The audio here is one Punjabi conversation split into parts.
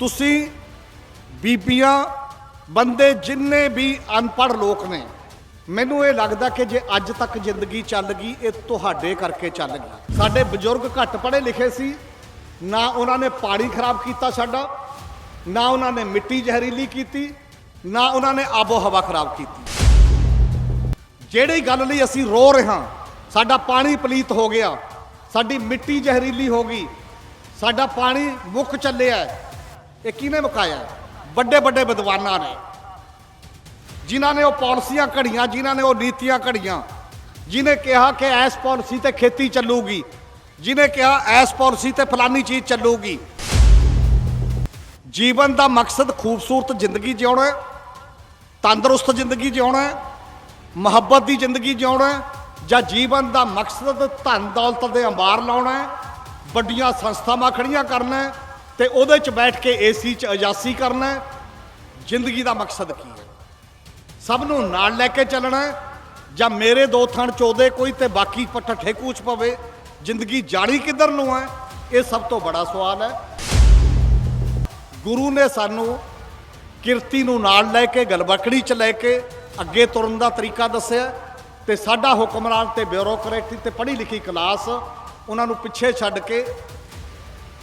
ਤੁਸੀਂ ਬੀਬੀਆਂ, ਬੰਦੇ ਜਿੰਨੇ ਵੀ ਅਨਪੜ੍ਹ ਲੋਕ ਨੇ, ਮੈਨੂੰ ਇਹ ਲੱਗਦਾ ਕਿ ਜੇ ਅੱਜ ਤੱਕ ਜ਼ਿੰਦਗੀ ਚੱਲ ਗਈ, ਇਹ ਤੁਹਾਡੇ ਕਰਕੇ ਚੱਲ ਗਈ ਸਾਡੇ ਬਜ਼ੁਰਗ ਘੱਟ ਪੜ੍ਹੇ ਲਿਖੇ ਸੀ, ਨਾ ਉਹਨਾਂ ਨੇ ਪਾਣੀ ਖਰਾਬ ਕੀਤਾ ਸਾਡਾ, ਨਾ ਉਹਨਾਂ ਨੇ ਮਿੱਟੀ ਜ਼ਹਿਰੀਲੀ ਕੀਤੀ, ਨਾ ਉਹਨਾਂ ਨੇ ਆਬੋ ਹਵਾ ਖਰਾਬ ਕੀਤੀ। ਜਿਹੜੀ ਗੱਲ ਲਈ ਅਸੀਂ ਰੋ ਰਹੇ ਹਾਂ, ਸਾਡਾ ਪਾਣੀ ਪਲੀਤ ਹੋ ਗਿਆ, ਸਾਡੀ ਮਿੱਟੀ ਜ਼ਹਿਰੀਲੀ ਹੋ ਗਈ, ਸਾਡਾ ਪਾਣੀ ਮੁੱਕ ਚੱਲਿਆ ਇਹ ਕਿਹਨੇ ਮੁਕਾਇਆ ਵੱਡੇ ਵੱਡੇ ਵਿਦਵਾਨਾਂ ਨੇ। ਜਿਨ੍ਹਾਂ ਨੇ ਉਹ ਪਾਲਿਸੀਆਂ ਘੜੀਆਂ, ਜਿਨ੍ਹਾਂ ਨੇ ਉਹ ਨੀਤੀਆਂ ਘੜੀਆਂ, ਜਿਨੇ ਕਿਹਾ ਕਿ ਐਸ ਪਾਲਿਸੀ ਤੇ ਖੇਤੀ ਚੱਲੂਗੀ, ਜਿਨੇ ਕਿਹਾ ਐਸ ਪਾਲਿਸੀ ਤੇ ਫਲਾਨੀ ਚੀਜ਼ ਚੱਲੂਗੀ। ਜੀਵਨ ਦਾ ਮਕਸਦ ਖੂਬਸੂਰਤ ਜ਼ਿੰਦਗੀ ਜਿਉਣਾ ਹੈ, ਤੰਦਰੁਸਤ ਜ਼ਿੰਦਗੀ ਜਿਉਣਾ ਹੈ, ਮੁਹੱਬਤ ਦੀ ਜ਼ਿੰਦਗੀ ਜਿਉਣਾ ਹੈ, ਜਾਂ ਜੀਵਨ ਦਾ ਮਕਸਦ ਧਨ ਦੌਲਤ ਦੇ ਅੰਬਾਰ ਲਾਉਣਾ ਹੈ, ਵੱਡੀਆਂ ਸੰਸਥਾਵਾਂ ਖੜੀਆਂ ਕਰਨਾ ਹੈ ਤੇ ਉਹਦੇ 'ਚ ਬੈਠ ਕੇ ਏਸੀ 'ਚ ਅਜਾਸੀ ਕਰਨਾ ਜ਼ਿੰਦਗੀ ਦਾ ਮਕਸਦ ਕੀ ਹੈ? ਸਭ ਨੂੰ ਨਾਲ ਲੈ ਕੇ ਚੱਲਣਾ ਜਾਂ ਮੇਰੇ ਦੋ ਥਣ ਚੋਦੇ ਕੋਈ ਤੇ ਬਾਕੀ ਪੱਠੇ ਕੂਚ ਪਵੇ? ਜ਼ਿੰਦਗੀ ਜਾਣੀ ਕਿੱਧਰ ਨੂੰ ਹੈ? ਇਹ ਸਭ ਤੋਂ ਬੜਾ ਸਵਾਲ ਹੈ। ਗੁਰੂ ਨੇ ਸਾਨੂੰ ਕਿਰਤੀ ਨੂੰ ਨਾਲ ਲੈ ਕੇ ਗਲਬਕੜੀ ਚ ਲੈ ਕੇ ਅੱਗੇ ਤੁਰਨ ਦਾ ਤਰੀਕਾ ਦੱਸਿਆ ਤੇ ਸਾਡਾ ਹੁਕਮਰਾਨ ਤੇ ਬਿਊਰੋਕਰੇਟੀ ਤੇ ਪੜ੍ਹੀ ਲਿਖੀ ਕਲਾਸ ਉਹਨਾਂ ਨੂੰ ਪਿੱਛੇ ਛੱਡ ਕੇ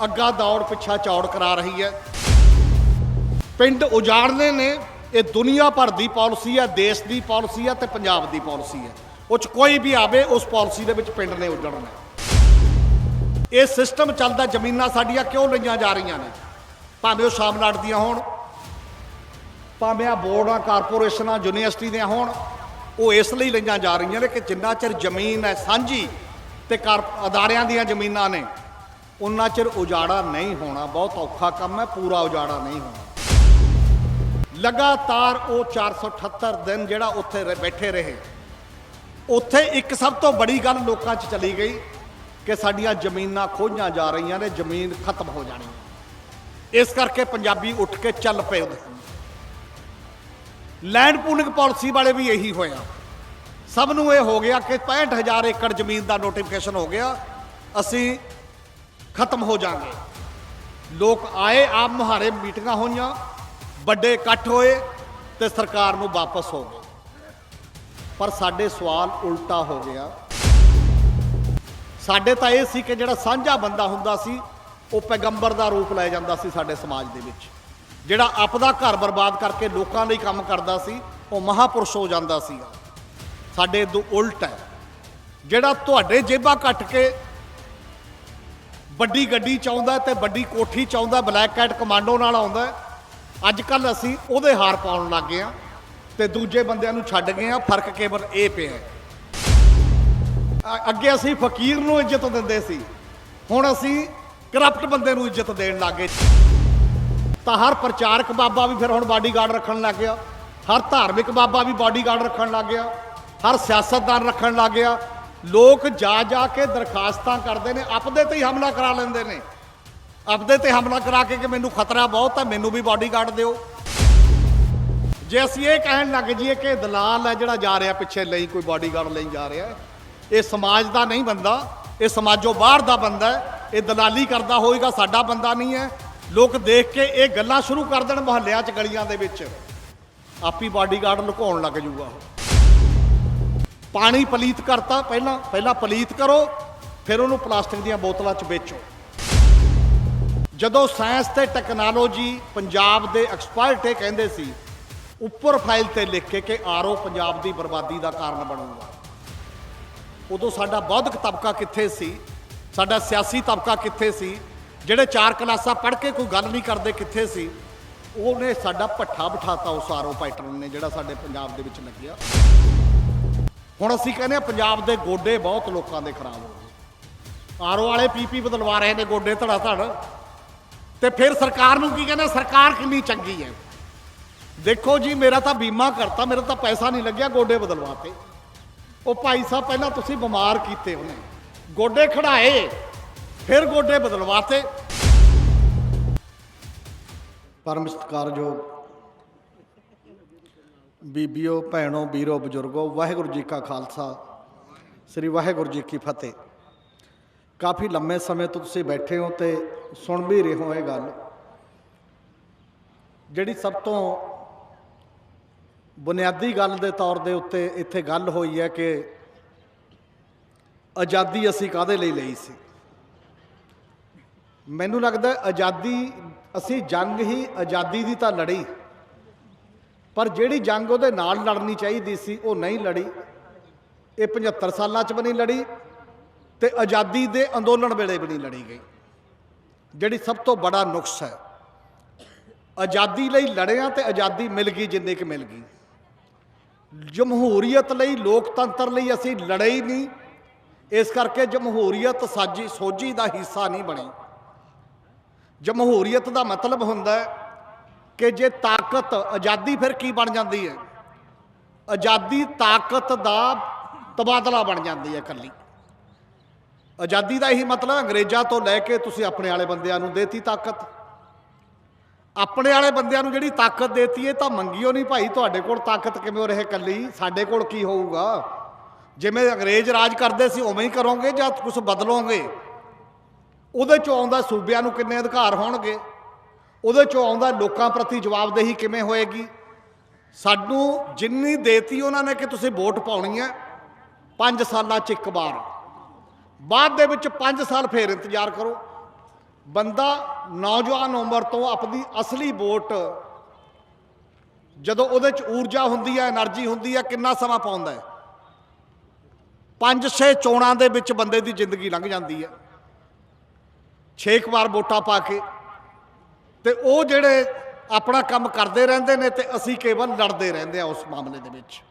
ਅੱਗਾ ਦੌੜ ਪਿੱਛਾ ਚੌੜ ਕਰਾ ਰਹੀ ਹੈ। ਪਿੰਡ ਉਜਾੜਨੇ ਨੇ, ਇਹ ਦੁਨੀਆ ਭਰ ਦੀ ਪਾਲਿਸੀ ਹੈ, ਦੇਸ਼ ਦੀ ਪਾਲਿਸੀ ਹੈ ਤੇ ਪੰਜਾਬ ਦੀ ਪਾਲਿਸੀ ਹੈ। ਉਹ ਚ ਕੋਈ ਵੀ ਆਵੇ, ਉਸ ਪਾਲਿਸੀ ਦੇ ਵਿੱਚ ਪਿੰਡ ਨੇ ਉਜੜਨਾ ਇਹ ਸਿਸਟਮ ਚੱਲਦਾ, ਜ਼ਮੀਨਾਂ ਸਾਡੀਆਂ ਕਿਉਂ ਲਈਆਂ ਜਾ ਰਹੀਆਂ ਨੇ? ਭਾਵੇਂ ਉਹ ਸਾਮਲਾਟ ਦੀਆਂ ਹੋਣ, ਭਾਵੇਂ ਆ ਬੋਰਡਾਂ, ਕਾਰਪੋਰੇਸ਼ਨਾਂ, ਯੂਨੀਵਰਸਿਟੀ ਦੀਆਂ ਹੋਣ, ਉਹ ਇਸ ਲਈ ਲਈਆਂ ਜਾ ਰਹੀਆਂ ਨੇ ਕਿ ਜਿੰਨਾ ਚਿਰ ਜ਼ਮੀਨ ਹੈ ਸਾਂਝੀ ਤੇ ਕਾਰ, ਅਦਾਰਿਆਂ ਦੀਆਂ ਜ਼ਮੀਨਾਂ ਨੇ ਉਨਾ ਚਿਰ ਉਜਾੜਾ ਨਹੀਂ ਹੋਣਾ, ਬਹੁਤ ਔਖਾ ਕੰਮ ਹੈ, ਪੂਰਾ ਉਜਾੜਾ ਨਹੀਂ ਹੋਣਾ। ਲਗਾਤਾਰ ਉਹ 478 ਦਿਨ ਜਿਹੜਾ ਉੱਥੇ ਰਹਿ- ਬੈਠੇ ਰਹੇ। ਉੱਥੇ ਇੱਕ ਸਭ ਤੋਂ ਬੜੀ ਗੱਲ ਲੋਕਾਂ 'ਚ ਚਲੀ ਗਈ ਕਿ ਸਾਡੀਆਂ ਜ਼ਮੀਨਾਂ ਖੋਹੀਆਂ ਜਾ ਰਹੀਆਂ ਨੇ, ਜ਼ਮੀਨ ਖਤਮ ਹੋ ਜਾਣੀ। ਇਸ ਕਰਕੇ ਪੰਜਾਬੀ ਉੱਠ ਕੇ ਚੱਲ ਪਏ ਲੈਂਡ ਪੂਲਿੰਗ ਪਾਲਿਸੀ ਵਾਲੇ ਵੀ ਇਹੀ ਹੋਇਆ ਸਭ ਨੂੰ ਇਹ ਹੋ ਗਿਆ ਕਿ 65000 ਏਕੜ ਜ਼ਮੀਨ ਦਾ ਨੋਟੀਫਿਕੇਸ਼ਨ ਹੋ ਗਿਆ। ਅਸੀਂ ਖਤਮ ਹੋ ਜਾਾਂਗੇ ਲੋਕ ਆਏ, ਆਪ ਮੁਹਾਰੇ ਮੀਟਿੰਗਾਂ ਹੋਈਆਂ, ਵੱਡੇ ਇਕੱਠ ਹੋਏ ਤੇ ਸਰਕਾਰ ਨੂੰ ਵਾਪਸ ਹੋ ਗਏ। ਪਰ ਸਾਡੇ ਸਵਾਲ ਉਲਟਾ ਹੋ ਗਿਆ। ਸਾਡੇ ਤਾਂ ਇਹ ਸੀ ਕਿ ਜਿਹੜਾ ਸਾਂਝਾ ਬੰਦਾ ਹੁੰਦਾ ਸੀ, ਉਹ ਪੈਗੰਬਰ ਦਾ ਰੂਪ ਲੈ ਜਾਂਦਾ ਸੀ ਸਾਡੇ ਸਮਾਜ ਦੇ ਵਿੱਚ। ਜਿਹੜਾ ਆਪਦਾ ਘਰ ਬਰਬਾਦ ਕਰਕੇ ਲੋਕਾਂ ਲਈ ਕੰਮ ਕਰਦਾ ਸੀ, ਉਹ ਮਹਾਪੁਰਸ਼ ਹੋ ਜਾਂਦਾ ਸੀਗਾ। ਸਾਡੇ ਤੋਂ ਉਲਟ ਹੈ। ਜਿਹੜਾ ਤੁਹਾਡੇ ਜੇਬਾਂ ਕੱਟ ਕੇ ਵੱਡੀ ਗੱਡੀ ਚਾਹੁੰਦਾ ਤੇ ਵੱਡੀ ਕੋਠੀ ਚਾਹੁੰਦਾ, ਬਲੈਕ ਕੈਟ ਕਮਾਂਡੋ ਨਾਲ ਆਉਂਦਾ ਅੱਜ ਕੱਲ ਅਸੀਂ ਉਹਦੇ ਹਾਰ ਪਾਉਣ ਲੱਗ ਗਏ ਆ ਤੇ ਦੂਜੇ ਬੰਦਿਆਂ ਨੂੰ ਛੱਡ ਗਏ ਆ ਫ਼ਰਕ ਕੇਵਲ ਇਹ ਪਿਆ ਅੱਗੇ ਅਸੀਂ ਫਕੀਰ ਨੂੰ ਇੱਜ਼ਤ ਦਿੰਦੇ ਸੀ, ਹੁਣ ਅਸੀਂ ਕਰਪਟ ਬੰਦੇ ਨੂੰ ਇੱਜ਼ਤ ਦੇਣ ਲੱਗੇ ਤਾਂ ਹਰ ਪ੍ਰਚਾਰਕ ਬਾਬਾ ਵੀ ਫਿਰ ਹੁਣ ਬਾਡੀਗਾਰਡ ਰੱਖਣ ਲੱਗ ਗਿਆ, ਹਰ ਧਾਰਮਿਕ ਬਾਬਾ ਵੀ ਬਾਡੀਗਾਰਡ ਰੱਖਣ ਲੱਗ ਗਿਆ, ਹਰ ਸਿਆਸਤਦਾਨ ਰੱਖਣ ਲੱਗ ਗਿਆ ਲੋਕ ਜਾ ਜਾ ਕੇ ਦਰਖਾਸਤਾਂ ਕਰਦੇ ਨੇ, ਆਪਦੇ ਤੇ ਹੀ ਹਮਲਾ ਕਰਾ ਲੈਂਦੇ ਨੇ। ਆਪਦੇ ਤੇ ਹਮਲਾ ਕਰਾ ਕੇ ਕਿ ਮੈਨੂੰ ਖਤਰਾ ਬਹੁਤ ਹੈ, ਮੈਨੂੰ ਵੀ ਬਾਡੀਗਾਰਡ ਦਿਓ। ਜੇ ਅਸੀਂ ਇਹ ਕਹਿਣ ਲੱਗ ਜਾਈਏ ਕਿ ਦਲਾਲ ਹੈ ਜਿਹੜਾ ਜਾ ਰਿਹਾ ਪਿੱਛੇ ਲਈ, ਕੋਈ ਬਾਡੀਗਾਰਡ ਲਈ ਜਾ ਰਿਹਾ ਇਹ ਸਮਾਜ ਦਾ ਨਹੀਂ ਬੰਦਾ, ਇਹ ਸਮਾਜੋਂ ਬਾਹਰ ਦਾ ਬੰਦਾ ਹੈ, ਇਹ ਦਲਾਲੀ ਕਰਦਾ ਹੋਏਗਾ, ਸਾਡਾ ਬੰਦਾ ਨਹੀਂ ਹੈ। ਲੋਕ ਦੇਖ ਕੇ ਇਹ ਗੱਲਾਂ ਸ਼ੁਰੂ ਕਰ ਦੇਣ ਮੁਹੱਲਿਆਂ 'ਚ ਗਲੀਆਂ ਦੇ ਵਿੱਚ। ਆਪੀ ਬਾਡੀਗਾਰਡ ਲੁਕਾਉਣ ਲੱਗ ਜੂਗਾ ਉਹ। ਪਾਣੀ ਪਲੀਤ ਕਰਤਾ ਪਹਿਲਾਂ ਪਹਿਲਾਂ ਪਲੀਤ ਕਰੋ, ਫਿਰ ਉਹਨੂੰ ਪਲਾਸਟਿਕ ਦੀਆਂ ਬੋਤਲਾਂ 'ਚ ਵੇਚੋ। ਜਦੋਂ ਸਾਇੰਸ ਤੇ ਟੈਕਨੋਲੋਜੀ ਪੰਜਾਬ ਦੇ ਐਕਸਪਰਟ ਇਹ ਕਹਿੰਦੇ ਸੀ, ਉੱਪਰ ਫਾਈਲ ਤੇ ਲਿਖ ਕੇ ਕਿ ਆਰਓ ਪੰਜਾਬ ਦੀ ਬਰਬਾਦੀ ਦਾ ਕਾਰਨ ਬਣੂਗਾ। ਉਦੋਂ ਸਾਡਾ ਬੌਧਿਕ ਤਬਕਾ ਕਿੱਥੇ ਸੀ? ਸਾਡਾ ਸਿਆਸੀ ਤਬਕਾ ਕਿੱਥੇ ਸੀ? ਜਿਹੜੇ ਚਾਰ ਕਲਾਸਾਂ ਪੜ੍ਹ ਕੇ ਕੋਈ ਗੱਲ ਨਹੀਂ ਕਰਦੇ ਕਿੱਥੇ ਸੀ? ਉਹਨੇ ਸਾਡਾ ਪੱਠਾ ਬਿਠਾਤਾ ਉਸ ਆਰਓ ਪੈਟਰਨ ਨੇ, ਜਿਹੜਾ ਸਾਡੇ ਪੰਜਾਬ ਦੇ ਵਿੱਚ ਲੱਗਿਆ। ਹੁਣ ਅਸੀਂ ਕਹਿੰਦੇ ਆ ਪੰਜਾਬ ਦੇ ਗੋਡੇ ਬਹੁਤ ਲੋਕਾਂ ਦੇ ਖਰਾਬ ਹੋ ਗਏ। ਆਰਓ ਵਾਲੇ ਪੀਪੀ ਬਦਲਵਾ ਰਹੇ ਨੇ ਗੋਡੇ ਧੜਾ ਧੜ ਤੇ ਫਿਰ ਸਰਕਾਰ ਨੂੰ ਕੀ ਕਹਿੰਦੇ ਸਰਕਾਰ ਕਿੰਨੀ ਚੰਗੀ ਹੈ। ਦੇਖੋ ਜੀ, ਮੇਰਾ ਤਾਂ ਬੀਮਾ ਕਰਤਾ, ਮੇਰਾ ਤਾਂ ਪੈਸਾ ਨਹੀਂ ਲੱਗਿਆ ਗੋਡੇ ਬਦਲਵਾਤੇ। ਉਹ ਭਾਈ ਸਾਹਿਬ, ਪਹਿਲਾਂ ਤੁਸੀਂ ਬਿਮਾਰ ਕੀਤੇ ਉਹਨੇ ਗੋਡੇ ਖੜਾਏ, ਫਿਰ ਗੋਡੇ ਬਦਲਵਾਤੇ। ਪਰਮ ਸਤਿਕਾਰਯੋਗ ਬੀਬੀਓ, ਭੈਣੋ, ਵੀਰੋ, ਬਜ਼ੁਰਗੋ, ਵਾਹਿਗੁਰੂ ਜੀ ਕਾ ਖਾਲਸਾ, ਸ੍ਰੀ ਵਾਹਿਗੁਰੂ ਜੀ ਕੀ ਫਤਿਹ। ਕਾਫੀ ਲੰਮੇ ਸਮੇਂ ਤੋਂ ਤੁਸੀਂ ਬੈਠੇ ਹੋ ਤੇ ਸੁਣ ਵੀ ਰਹੇ ਹੋ ਇਹ ਗੱਲ। ਜਿਹੜੀ ਸਭ ਤੋਂ ਬੁਨਿਆਦੀ ਗੱਲ ਦੇ ਤੌਰ ਦੇ ਉੱਤੇ ਇੱਥੇ ਗੱਲ ਹੋਈ ਹੈ ਕਿ ਆਜ਼ਾਦੀ ਅਸੀਂ ਕਾਦੇ ਲਈ ਲਈ ਸੀ? ਮੈਨੂੰ ਲੱਗਦਾ ਆਜ਼ਾਦੀ, ਅਸੀਂ ਜੰਗ ਹੀ ਆਜ਼ਾਦੀ ਦੀ ਤਾਂ ਲੜੀ। ਪਰ ਜਿਹੜੀ ਜੰਗ ਉਹਦੇ ਨਾਲ ਲੜਨੀ ਚਾਹੀਦੀ ਸੀ, ਉਹ ਨਹੀਂ ਲੜੀ। ਇਹ 75 ਸਾਲਾਂ 'ਚ ਵੀ ਨਹੀਂ ਲੜੀ ਤੇ ਆਜ਼ਾਦੀ ਦੇ ਅੰਦੋਲਨ ਵੇਲੇ ਵੀ ਨਹੀਂ ਲੜੀ ਗਈ। ਜਿਹੜੀ ਸਭ ਤੋਂ ਬੜਾ ਨੁਕਸ ਹੈ, ਆਜ਼ਾਦੀ ਲਈ ਲੜਿਆ ਤੇ ਆਜ਼ਾਦੀ ਮਿਲ ਗਈ ਜਿੰਨੇ ਕਿ ਮਿਲ ਗਈ। ਜਮਹੂਰੀਅਤ ਲਈ ਲੋਕਤੰਤਰ ਲਈ ਅਸੀਂ ਲੜੇ ਹੀ ਨਹੀਂ। ਇਸ ਕਰਕੇ ਜਮਹੂਰੀਅਤ ਸਾਜੀ ਸੋਝੀ ਦਾ ਹਿੱਸਾ ਨਹੀਂ ਬਣੀ। ਜਮਹੂਰੀਅਤ ਦਾ ਮਤਲਬ ਹੁੰਦਾ ਹੈ ਕਿ ਜੇ ਤਾਕਤ ਆਜ਼ਾਦੀ ਫਿਰ ਕੀ ਬਣ ਜਾਂਦੀ ਹੈ? ਆਜ਼ਾਦੀ ਤਾਕਤ ਦਾ ਤਬਾਦਲਾ ਬਣ ਜਾਂਦੀ ਹੈ ਇਕੱਲੀ। ਆਜ਼ਾਦੀ ਦਾ ਇਹੀ ਮਤਲਬ ਅੰਗਰੇਜ਼ਾਂ ਤੋਂ ਲੈ ਕੇ ਤੁਸੀਂ ਆਪਣੇ ਵਾਲੇ ਬੰਦਿਆਂ ਨੂੰ ਦੇਤੀ ਤਾਕਤ। ਆਪਣੇ ਵਾਲੇ ਬੰਦਿਆਂ ਨੂੰ ਜਿਹੜੀ ਤਾਕਤ ਦੇਤੀ ਹੈ ਤਾਂ ਮੰਗਿਓ ਨਹੀਂ ਭਾਈ, ਤੁਹਾਡੇ ਕੋਲ ਤਾਕਤ ਕਿਵੇਂ ਹੋ ਰਹੇ ਕੱਲੀ ਸਾਡੇ ਕੋਲ ਕੀ ਹੋਊਗਾ? ਜਿਵੇਂ ਅੰਗਰੇਜ਼ ਰਾਜ ਕਰਦੇ ਸੀ, ਉਵੇਂ ਹੀ ਕਰੋਗੇ ਜਾਂ ਕੁਝ ਬਦਲੋਗੇ? ਉਹਦੇ ਚੋਂ ਆਉਂਦਾ ਸੂਬਿਆਂ ਨੂੰ ਕਿੰਨੇ ਅਧਿਕਾਰ ਹੋਣਗੇ? ਉਹਦੇ ਚੋਂ ਆਉਂਦਾ ਲੋਕਾਂ ਪ੍ਰਤੀ ਜਵਾਬਦੇਹੀ ਕਿਵੇਂ ਹੋਏਗੀ? ਸਾਨੂੰ ਜਿੰਨੀ ਦੇਤੀ ਉਹਨਾਂ ਨੇ ਕਿ ਤੁਸੀਂ ਵੋਟ ਪਾਉਣੀ ਹੈ 5 ਸਾਲਾਂ 'ਚ ਇੱਕ ਵਾਰ। ਬਾਅਦ ਦੇ ਵਿੱਚ 5 ਸਾਲ ਫੇਰ ਇੰਤਜ਼ਾਰ ਕਰੋ। ਬੰਦਾ ਨੌਜਵਾਨ ਉਮਰ ਤੋਂ ਆਪਣੀ ਅਸਲੀ ਵੋਟ, ਜਦੋਂ ਉਹਦੇ 'ਚ ਊਰਜਾ ਹੁੰਦੀ ਹੈ, એનર્ਜੀ ਹੁੰਦੀ ਹੈ, ਕਿੰਨਾ ਸਮਾਂ ਪਾਉਂਦਾ ਹੈ? 5-6 ਚੋਣਾਂ ਦੇ ਵਿੱਚ ਬੰਦੇ ਦੀ ਜ਼ਿੰਦਗੀ ਲੰਘ ਜਾਂਦੀ ਹੈ। 6 ਵਾਰ ਵੋਟਾਂ ਪਾ ਕੇ ਤੇ ਉਹ ਜਿਹੜੇ ਆਪਣਾ ਕੰਮ ਕਰਦੇ ਰਹਿੰਦੇ ਨੇ ਤੇ ਅਸੀਂ ਕੇਵਲ ਲੜਦੇ ਰਹਿੰਦੇ ਆ ਉਸ ਮਾਮਲੇ ਦੇ ਵਿੱਚ।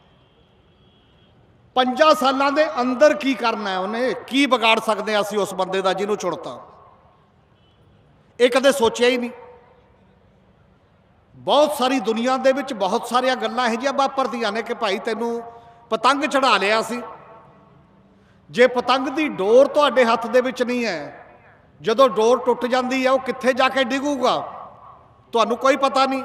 ਪੰਜਾਂ ਸਾਲਾਂ ਦੇ ਅੰਦਰ ਕੀ ਕਰਨਾ ਹੈ ਉਹਨੇ? ਕੀ ਵਿਗਾੜ ਸਕਦੇ ਆ ਅਸੀਂ ਉਸ ਬੰਦੇ ਦਾ ਜਿਹਨੂੰ ਚੁਣਤਾ? ਇਹ ਕਦੇ ਸੋਚਿਆ ਹੀ ਨਹੀਂ। ਬਹੁਤ ਸਾਰੀ ਦੁਨੀਆ ਦੇ ਵਿੱਚ ਬਹੁਤ ਸਾਰੀਆਂ ਗੱਲਾਂ ਇਹੋ ਜਿਹੀਆਂ ਵਾਪਰਦੀਆਂ ਨੇ ਕਿ ਭਾਈ ਤੈਨੂੰ ਪਤੰਗ ਚੜਾ ਲਿਆ ਸੀ। ਜੇ ਪਤੰਗ ਦੀ ਡੋਰ ਤੁਹਾਡੇ ਹੱਥ ਦੇ ਵਿੱਚ ਨਹੀਂ ਹੈ, ਜਦੋਂ ਡੋਰ ਟੁੱਟ ਜਾਂਦੀ ਹੈ, ਉਹ ਕਿੱਥੇ ਜਾ ਕੇ ਡਿੱਗੂਗਾ? ਤੁਹਾਨੂੰ ਕੋਈ ਪਤਾ ਨਹੀਂ।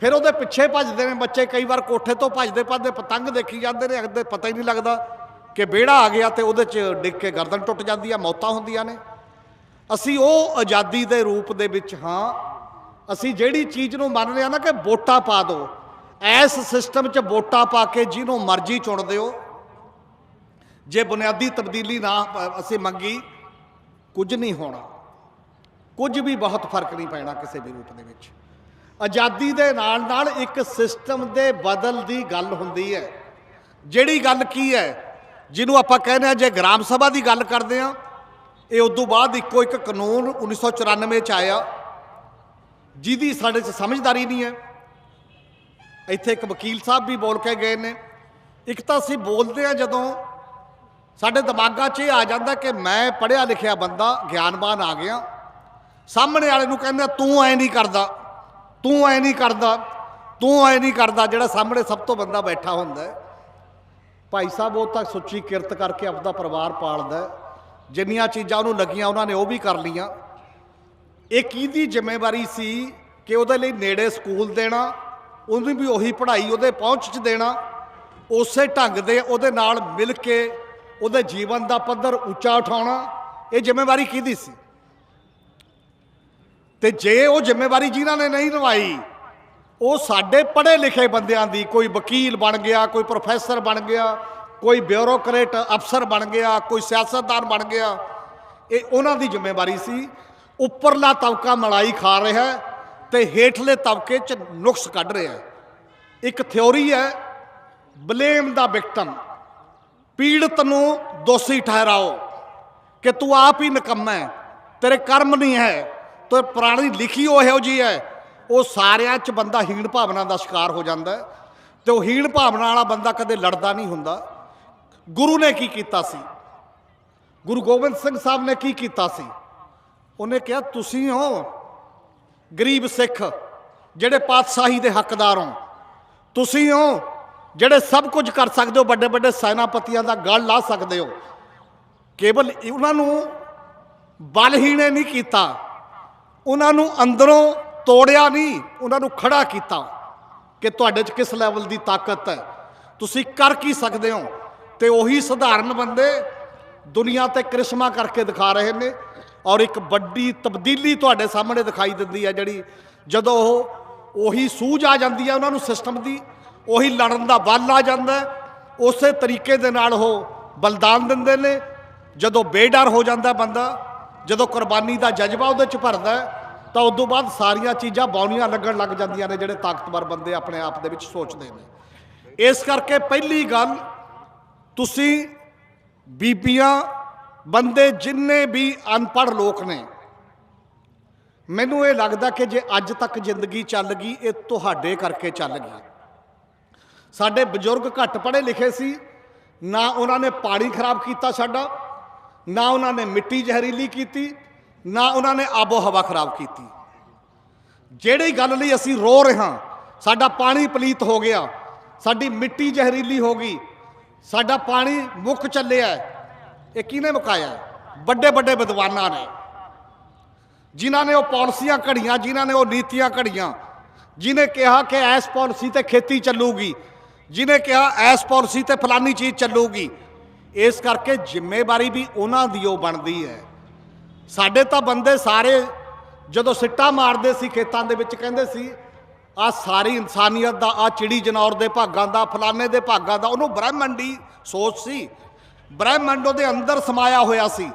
ਫਿਰ ਉਹਦੇ ਪਿੱਛੇ ਭੱਜਦੇ ਨੇ ਬੱਚੇ, ਕਈ ਵਾਰ ਕੋਠੇ ਤੋਂ ਭੱਜਦੇ ਭੱਜਦੇ ਪਤੰਗ ਦੇਖੀ ਜਾਂਦੇ ਨੇ, ਅੱਗੇ ਪਤਾ ਹੀ ਨਹੀਂ ਲੱਗਦਾ ਕਿ ਵਿਹੜਾ ਆ ਗਿਆ ਤੇ ਉਹਦੇ 'ਚ ਡਿੱਗ ਕੇ ਗਰਦਨ ਟੁੱਟ ਜਾਂਦੀ ਆ, ਮੌਤਾਂ ਹੁੰਦੀਆਂ ਨੇ। ਅਸੀਂ ਉਹ ਆਜ਼ਾਦੀ ਦੇ ਰੂਪ ਦੇ ਵਿੱਚ ਹਾਂ। ਅਸੀਂ ਜਿਹੜੀ ਚੀਜ਼ ਨੂੰ ਮੰਨਦੇ ਆ ਨਾ ਕਿ ਵੋਟਾਂ ਪਾ ਦਿਓ ਐਸ ਸਿਸਟਮ 'ਚ ਵੋਟਾਂ ਪਾ ਕੇ ਜਿਹਨੂੰ ਮਰਜ਼ੀ ਚੁਣ ਦਿਓ। ਜੇ ਬੁਨਿਆਦੀ ਤਬਦੀਲੀ ਨਾ ਅਸੀਂ ਮੰਗੀ, ਕੁਝ ਨਹੀਂ ਹੋਣਾ। ਕੁਝ ਵੀ ਬਹੁਤ ਫ਼ਰਕ ਨਹੀਂ ਪੈਣਾ ਕਿਸੇ ਵੀ ਰੂਪ ਦੇ ਵਿੱਚ। ਆਜ਼ਾਦੀ ਦੇ ਨਾਲ ਨਾਲ ਇੱਕ ਸਿਸਟਮ ਦੇ ਬਦਲ ਦੀ ਗੱਲ ਹੁੰਦੀ ਹੈ। ਜਿਹੜੀ ਗੱਲ ਕੀ ਹੈ, ਜਿਹਨੂੰ ਆਪਾਂ ਕਹਿੰਦੇ ਆ ਜੇ ਗ੍ਰਾਮ ਸਭਾ ਦੀ ਗੱਲ ਕਰਦੇ ਆ ਇਹ ਉਦੋਂ ਬਾਅਦ ਇੱਕੋ ਇੱਕ ਕਾਨੂੰਨ 1994 ਚ ਆਇਆ। ਜਿਹਦੀ ਸਾਡੇ 'ਚ ਸਮਝਦਾਰੀ ਨਹੀਂ ਹੈ। ਇੱਥੇ ਇੱਕ ਵਕੀਲ ਸਾਹਿਬ ਵੀ ਬੋਲ ਕੇ ਗਏ ਨੇ। ਇੱਕ ਤਾਂ ਅਸੀਂ ਬੋਲਦੇ ਆ ਜਦੋਂ ਸਾਡੇ ਦਿਮਾਗਾਂ 'ਚ ਇਹ ਆ ਜਾਂਦਾ ਕਿ ਮੈਂ ਪੜ੍ਹਿਆ ਲਿਖਿਆ ਬੰਦਾ ਗਿਆਨਵਾਨ ਆ ਗਿਆ। ਸਾਹਮਣੇ ਵਾਲੇ ਨੂੰ ਕਹਿੰਦਾ ਤੂੰ ਐ ਨਹੀਂ ਕਰਦਾ, ਤੂੰ ਐ ਨਹੀਂ ਕਰਦਾ, ਤੂੰ ਐ ਨਹੀਂ ਕਰਦਾ, ਜਿਹੜਾ ਸਾਹਮਣੇ ਸਭ ਤੋਂ ਬੰਦਾ ਬੈਠਾ ਹੁੰਦਾ ਹੈ। ਭਾਈ ਸਾਹਿਬ, ਉਹ ਤਾਂ ਸੁੱਚੀ ਕਿਰਤ ਕਰਕੇ ਆਪਦਾ ਪਰਿਵਾਰ ਪਾਲਦਾ ਜਿੰਨੀਆਂ ਚੀਜ਼ਾਂ ਉਹਨੂੰ ਲੱਗੀਆਂ, ਉਹਨਾਂ ਨੇ ਉਹ ਵੀ ਕਰ ਲੀਆਂ ਇਹ ਕਿਹਦੀ ਜ਼ਿੰਮੇਵਾਰੀ ਸੀ ਕਿ ਉਹਦੇ ਲਈ ਨੇੜੇ ਸਕੂਲ ਦੇਣਾ ਉਹਨੂੰ ਵੀ ਉਹੀ ਪੜ੍ਹਾਈ ਉਹਦੇ ਪਹੁੰਚ 'ਚ ਦੇਣਾ, ਉਸੇ ਢੰਗ ਦੇ ਉਹਦੇ ਨਾਲ ਮਿਲ ਕੇ ਉਹਦੇ ਜੀਵਨ ਦਾ ਪੱਧਰ ਉੱਚਾ ਉਠਾਉਣਾ, ਇਹ ਜ਼ਿੰਮੇਵਾਰੀ ਕਿਹਦੀ ਸੀ? ਤੇ ਜੇ ਉਹ ਜ਼ਿੰਮੇਵਾਰੀ ਜਿਨ੍ਹਾਂ ਨੇ ਨਹੀਂ ਨਿਭਾਈ, ਉਹ ਸਾਡੇ ਪੜ੍ਹੇ ਲਿਖੇ ਬੰਦਿਆਂ ਦੀ ਕੋਈ ਵਕੀਲ ਬਣ ਗਿਆ, ਕੋਈ ਪ੍ਰੋਫੈਸਰ ਬਣ ਗਿਆ, ਕੋਈ ਬਿਊਰੋਕਰੇਟ ਅਫਸਰ ਬਣ ਗਿਆ, ਕੋਈ ਸਿਆਸਤਦਾਨ ਬਣ ਗਿਆ, ਇਹ ਉਹਨਾਂ ਦੀ ਜ਼ਿੰਮੇਵਾਰੀ ਸੀ। ਉੱਪਰਲਾ ਤਬਕਾ ਮਲਾਈ ਖਾ ਰਿਹਾ ਹੈ ਤੇ ਹੇਠਲੇ ਤਬਕੇ 'ਚ ਨੁਕਸ ਕੱਢ ਰਿਹਾ ਇੱਕ ਥਿਉਰੀ ਹੈ, ਬਲੇਮ ਦਾ ਵਿਕਟਮ। ਪੀੜਤ ਨੂੰ ਦੋਸ਼ੀ ਠਹਿਰਾਓ ਕਿ ਤੂੰ ਆਪ ਹੀ ਨਿਕੰਮਾ ਹੈ, ਤੇਰੇ ਕਰਮ ਨਹੀਂ ਹੈ। ਤੇ ਪੁਰਾਣੀ ਲਿਖੀ ਉਹ ਇਹੋ ਜੀ ਹੈ। ਉਹ ਸਾਰਿਆਂ 'ਚ ਬੰਦਾ ਹੀਣ ਭਾਵਨਾ ਦਾ ਸ਼ਿਕਾਰ ਹੋ ਜਾਂਦਾ ਹੈ ਤੇ ਉਹ ਹੀਣ ਭਾਵਨਾ ਵਾਲਾ ਬੰਦਾ ਕਦੇ ਲੜਦਾ ਨਹੀਂ ਹੁੰਦਾ। ਗੁਰੂ ਨੇ ਕੀ ਕੀਤਾ ਸੀ? ਗੁਰੂ ਗੋਬਿੰਦ ਸਿੰਘ ਸਾਹਿਬ ਨੇ ਕੀ ਕੀਤਾ ਸੀ? ਉਹਨੇ ਕਿਹਾ, ਤੁਸੀਂ ਹੋ ਗਰੀਬ ਸਿੱਖ ਜਿਹੜੇ ਪਾਤਸ਼ਾਹੀ ਦੇ ਹੱਕਦਾਰ ਹੋ। ਤੁਸੀਂ ਹੋ ਜਿਹੜੇ ਸਭ ਕੁਝ ਕਰ ਸਕਦੇ ਹੋ ਵੱਡੇ ਵੱਡੇ ਸੈਨਾਪਤੀਆਂ ਦਾ ਗਲ ਲਾ ਸਕਦੇ ਹੋ। ਕੇਵਲ ਉਹਨਾਂ ਨੂੰ ਬਲਹੀਣੇ ਨਹੀਂ ਕੀਤਾ। ਉਹਨਾਂ ਨੂੰ ਅੰਦਰੋਂ ਤੋੜਿਆ ਨਹੀਂ, ਉਹਨਾਂ ਨੂੰ ਖੜਾ ਕੀਤਾ ਕਿ ਤੁਹਾਡੇ 'ਚ ਕਿਸ ਲੈਵਲ ਦੀ ਤਾਕਤ ਹੈ। ਤੁਸੀਂ ਕਰ ਕੀ ਸਕਦੇ ਹੋ? ਤੇ ਉਹੀ ਸਧਾਰਨ ਬੰਦੇ ਦੁਨੀਆ ਤੇ ਕ੍ਰਿਸ਼ਮਾ ਕਰਕੇ ਦਿਖਾ ਰਹੇ ਨੇ ਔਰ ਇੱਕ ਵੱਡੀ ਤਬਦੀਲੀ ਤੁਹਾਡੇ ਸਾਹਮਣੇ ਦਿਖਾਈ ਦਿੰਦੀ ਹੈ ਜਿਹੜੀ ਜਦੋਂ ਉਹ ਉਹੀ ਸੂਝ ਆ ਜਾਂਦੀ ਹੈ ਉਹਨਾਂ ਨੂੰ ਸਿਸਟਮ ਦੀ, ਉਹੀ ਲੜਨ ਦਾ ਬਲ ਆ ਜਾਂਦਾ ਉਸੇ ਤਰੀਕੇ ਦੇ ਨਾਲ ਉਹ ਬਲਿਦਾਨ ਦਿੰਦੇ ਨੇ। ਜਦੋਂ ਬੇਡਰ ਹੋ ਜਾਂਦਾ ਬੰਦਾ ਜਦੋਂ ਕੁਰਬਾਨੀ ਦਾ ਜਜ਼ਬਾ ਉਹਦੇ ਚ ਭਰਦਾ ਤਾਂ ਉਸ ਤੋਂ ਬਾਅਦ ਸਾਰੀਆਂ ਚੀਜ਼ਾਂ ਬੌਣੀਆਂ ਲੱਗਣ ਲੱਗ ਜਾਂਦੀਆਂ ਨੇ ਜਿਹੜੇ ਤਾਕਤਵਰ ਬੰਦੇ ਆਪਣੇ ਆਪ ਦੇ ਵਿੱਚ ਸੋਚਦੇ ਨੇ। ਇਸ ਕਰਕੇ ਪਹਿਲੀ ਗੱਲ, ਤੁਸੀਂ ਬੀਬੀਆਂ, ਬੰਦੇ ਜਿੰਨੇ ਵੀ ਅਨਪੜ੍ਹ ਲੋਕ ਨੇ, ਮੈਨੂੰ ਇਹ ਲੱਗਦਾ ਕਿ ਜੇ ਅੱਜ ਤੱਕ ਜ਼ਿੰਦਗੀ ਚੱਲ ਗਈ, ਇਹ ਤੁਹਾਡੇ ਕਰਕੇ ਚੱਲ ਗਈ। ਸਾਡੇ ਬਜ਼ੁਰਗ ਘੱਟ ਪੜ੍ਹੇ ਲਿਖੇ ਸੀ, ਨਾ ਉਹਨਾਂ ਨੇ ਪਾਣੀ ਖਰਾਬ ਕੀਤਾ ਸਾਡਾ ਨਾ ਉਹਨਾਂ ਨੇ ਮਿੱਟੀ ਜ਼ਹਿਰੀਲੀ ਕੀਤੀ, ਨਾ ਉਹਨਾਂ ਨੇ ਆਬੋ ਹਵਾ ਖਰਾਬ ਕੀਤੀ। ਜਿਹੜੀ ਗੱਲ ਲਈ ਅਸੀਂ ਰੋ ਰਹੇ ਹਾਂ, ਸਾਡਾ ਪਾਣੀ ਪਲੀਤ ਹੋ ਗਿਆ, ਸਾਡੀ ਮਿੱਟੀ ਜ਼ਹਿਰੀਲੀ ਹੋ ਗਈ, ਸਾਡਾ ਪਾਣੀ ਮੁੱਕ ਚੱਲਿਆ ਇਹ ਕਿਹਨੇ ਮੁਕਾਇਆ ਵੱਡੇ ਵੱਡੇ ਵਿਦਵਾਨਾਂ ਨੇ। ਜਿਨ੍ਹਾਂ ਨੇ ਉਹ ਪਾਲਿਸੀਆਂ ਘੜੀਆਂ, ਜਿਨ੍ਹਾਂ ਨੇ ਉਹ ਨੀਤੀਆਂ ਘੜੀਆਂ, ਜਿਨੇ ਕਿਹਾ ਕਿ ਐਸ ਪਾਲਿਸੀ ਤੇ ਖੇਤੀ ਚੱਲੂਗੀ, ਜਿਨੇ ਕਿਹਾ ਐਸ ਪਾਲਿਸੀ ਤੇ ਫਲਾਨੀ ਚੀਜ਼ ਚੱਲੂਗੀ ਇਸ ਕਰਕੇ ਜ਼ਿੰਮੇਵਾਰੀ ਵੀ ਉਹਨਾਂ ਦੀ ਉਹ ਬਣਦੀ ਹੈ। ਸਾਡੇ ਤਾਂ ਬੰਦੇ ਸਾਰੇ ਜਦੋਂ ਸਿੱਟਾ ਮਾਰਦੇ ਸੀ ਖੇਤਾਂ ਦੇ ਵਿੱਚ ਕਹਿੰਦੇ ਸੀ ਆ ਸਾਰੀ ਇਨਸਾਨੀਅਤ ਦਾ ਆ ਚਿੜੀ ਜਨੌਰ ਦੇ ਭਾਗਾਂ ਦਾ, ਫਲਾਣੇ ਦੇ ਭਾਗਾਂ ਦਾ, ਉਹਨੂੰ ਬ੍ਰਹਿਮੰਡੀ ਸੋਚ ਸੀ। ਬ੍ਰਹਿਮੰਡ ਉਹਦੇ ਅੰਦਰ ਸਮਾਇਆ ਹੋਇਆ ਸੀ।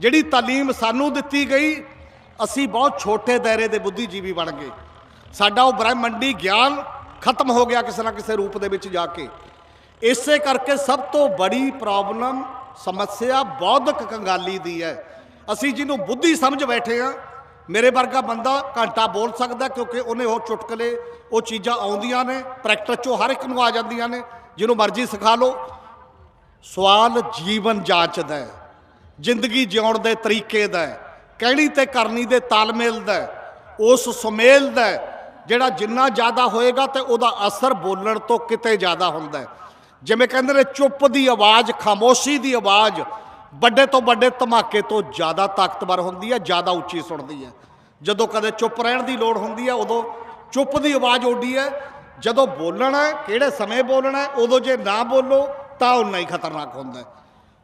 ਜਿਹੜੀ ਤਾਲੀਮ ਸਾਨੂੰ ਦਿੱਤੀ ਗਈ, ਅਸੀਂ ਬਹੁਤ ਛੋਟੇ ਦਾਇਰੇ ਦੇ ਬੁੱਧੀਜੀਵੀ ਬਣ ਗਏ। ਸਾਡਾ ਉਹ ਬ੍ਰਹਿਮੰਡੀ ਗਿਆਨ ਖਤਮ ਹੋ ਗਿਆ ਕਿਸੇ ਨਾ ਕਿਸੇ ਰੂਪ ਦੇ ਵਿੱਚ ਜਾ ਕੇ। ਇਸੇ ਕਰਕੇ ਸਭ ਤੋਂ ਬੜੀ ਪ੍ਰੋਬਲਮ ਸਮੱਸਿਆ ਬੌਧਿਕ ਕੰਗਾਲੀ ਦੀ ਹੈ। ਅਸੀਂ ਜਿਹਨੂੰ ਬੁੱਧੀ ਸਮਝ ਬੈਠੇ ਆ ਮੇਰੇ ਵਰਗਾ ਬੰਦਾ ਘੰਟਾ ਬੋਲ ਸਕਦਾ ਕਿਉਂਕਿ ਉਹਨੇ ਉਹ ਚੁਟਕਲੇ, ਉਹ ਚੀਜ਼ਾਂ ਆਉਂਦੀਆਂ ਨੇ ਪ੍ਰੈਕਟਿਸ ਚੋਂ ਹਰ ਇੱਕ ਨੂੰ ਆ ਜਾਂਦੀਆਂ ਨੇ, ਜਿਹਨੂੰ ਮਰਜ਼ੀ ਸਿਖਾ ਲਓ। ਸਵਾਲ ਜੀਵਨ ਜਾਂਚ ਦਾ ਹੈ, ਜ਼ਿੰਦਗੀ ਜਿਉਣ ਦੇ ਤਰੀਕੇ ਦਾ ਹੈ, ਕਹਿਣੀ ਤੇ ਕਰਨੀ ਦੇ ਤਾਲਮੇਲ ਦਾ ਉਸ ਸੁਮੇਲ ਦਾ ਜਿਹੜਾ ਜਿੰਨਾ ਜ਼ਿਆਦਾ ਹੋਏਗਾ ਤੇ ਉਹਦਾ ਅਸਰ ਬੋਲਣ ਤੋਂ ਕਿਤੇ ਜ਼ਿਆਦਾ ਹੁੰਦਾ ਹੈ। ਜਿਵੇਂ ਕਹਿੰਦੇ ਨੇ, ਚੁੱਪ ਦੀ ਆਵਾਜ਼, ਖਾਮੋਸ਼ੀ ਦੀ ਆਵਾਜ਼, ਵੱਡੇ ਤੋਂ ਵੱਡੇ ਧਮਾਕੇ ਤੋਂ ਜ਼ਿਆਦਾ ਤਾਕਤਵਰ ਹੁੰਦੀ ਹੈ, ਜ਼ਿਆਦਾ ਉੱਚੀ ਸੁਣਦੀ ਹੈ। ਜਦੋਂ ਕਦੇ ਚੁੱਪ ਰਹਿਣ ਦੀ ਲੋੜ ਹੁੰਦੀ ਹੈ, ਉਦੋਂ ਚੁੱਪ ਦੀ ਆਵਾਜ਼ ਉੱਡੀ ਹੈ। ਜਦੋਂ ਬੋਲਣਾ ਕਿਹੜੇ ਸਮੇਂ ਬੋਲਣਾ ਉਦੋਂ ਜੇ ਨਾ ਬੋਲੋ, ਤਾਂ ਉਨਾ ਹੀ ਖਤਰਨਾਕ ਹੁੰਦਾ ਹੈ।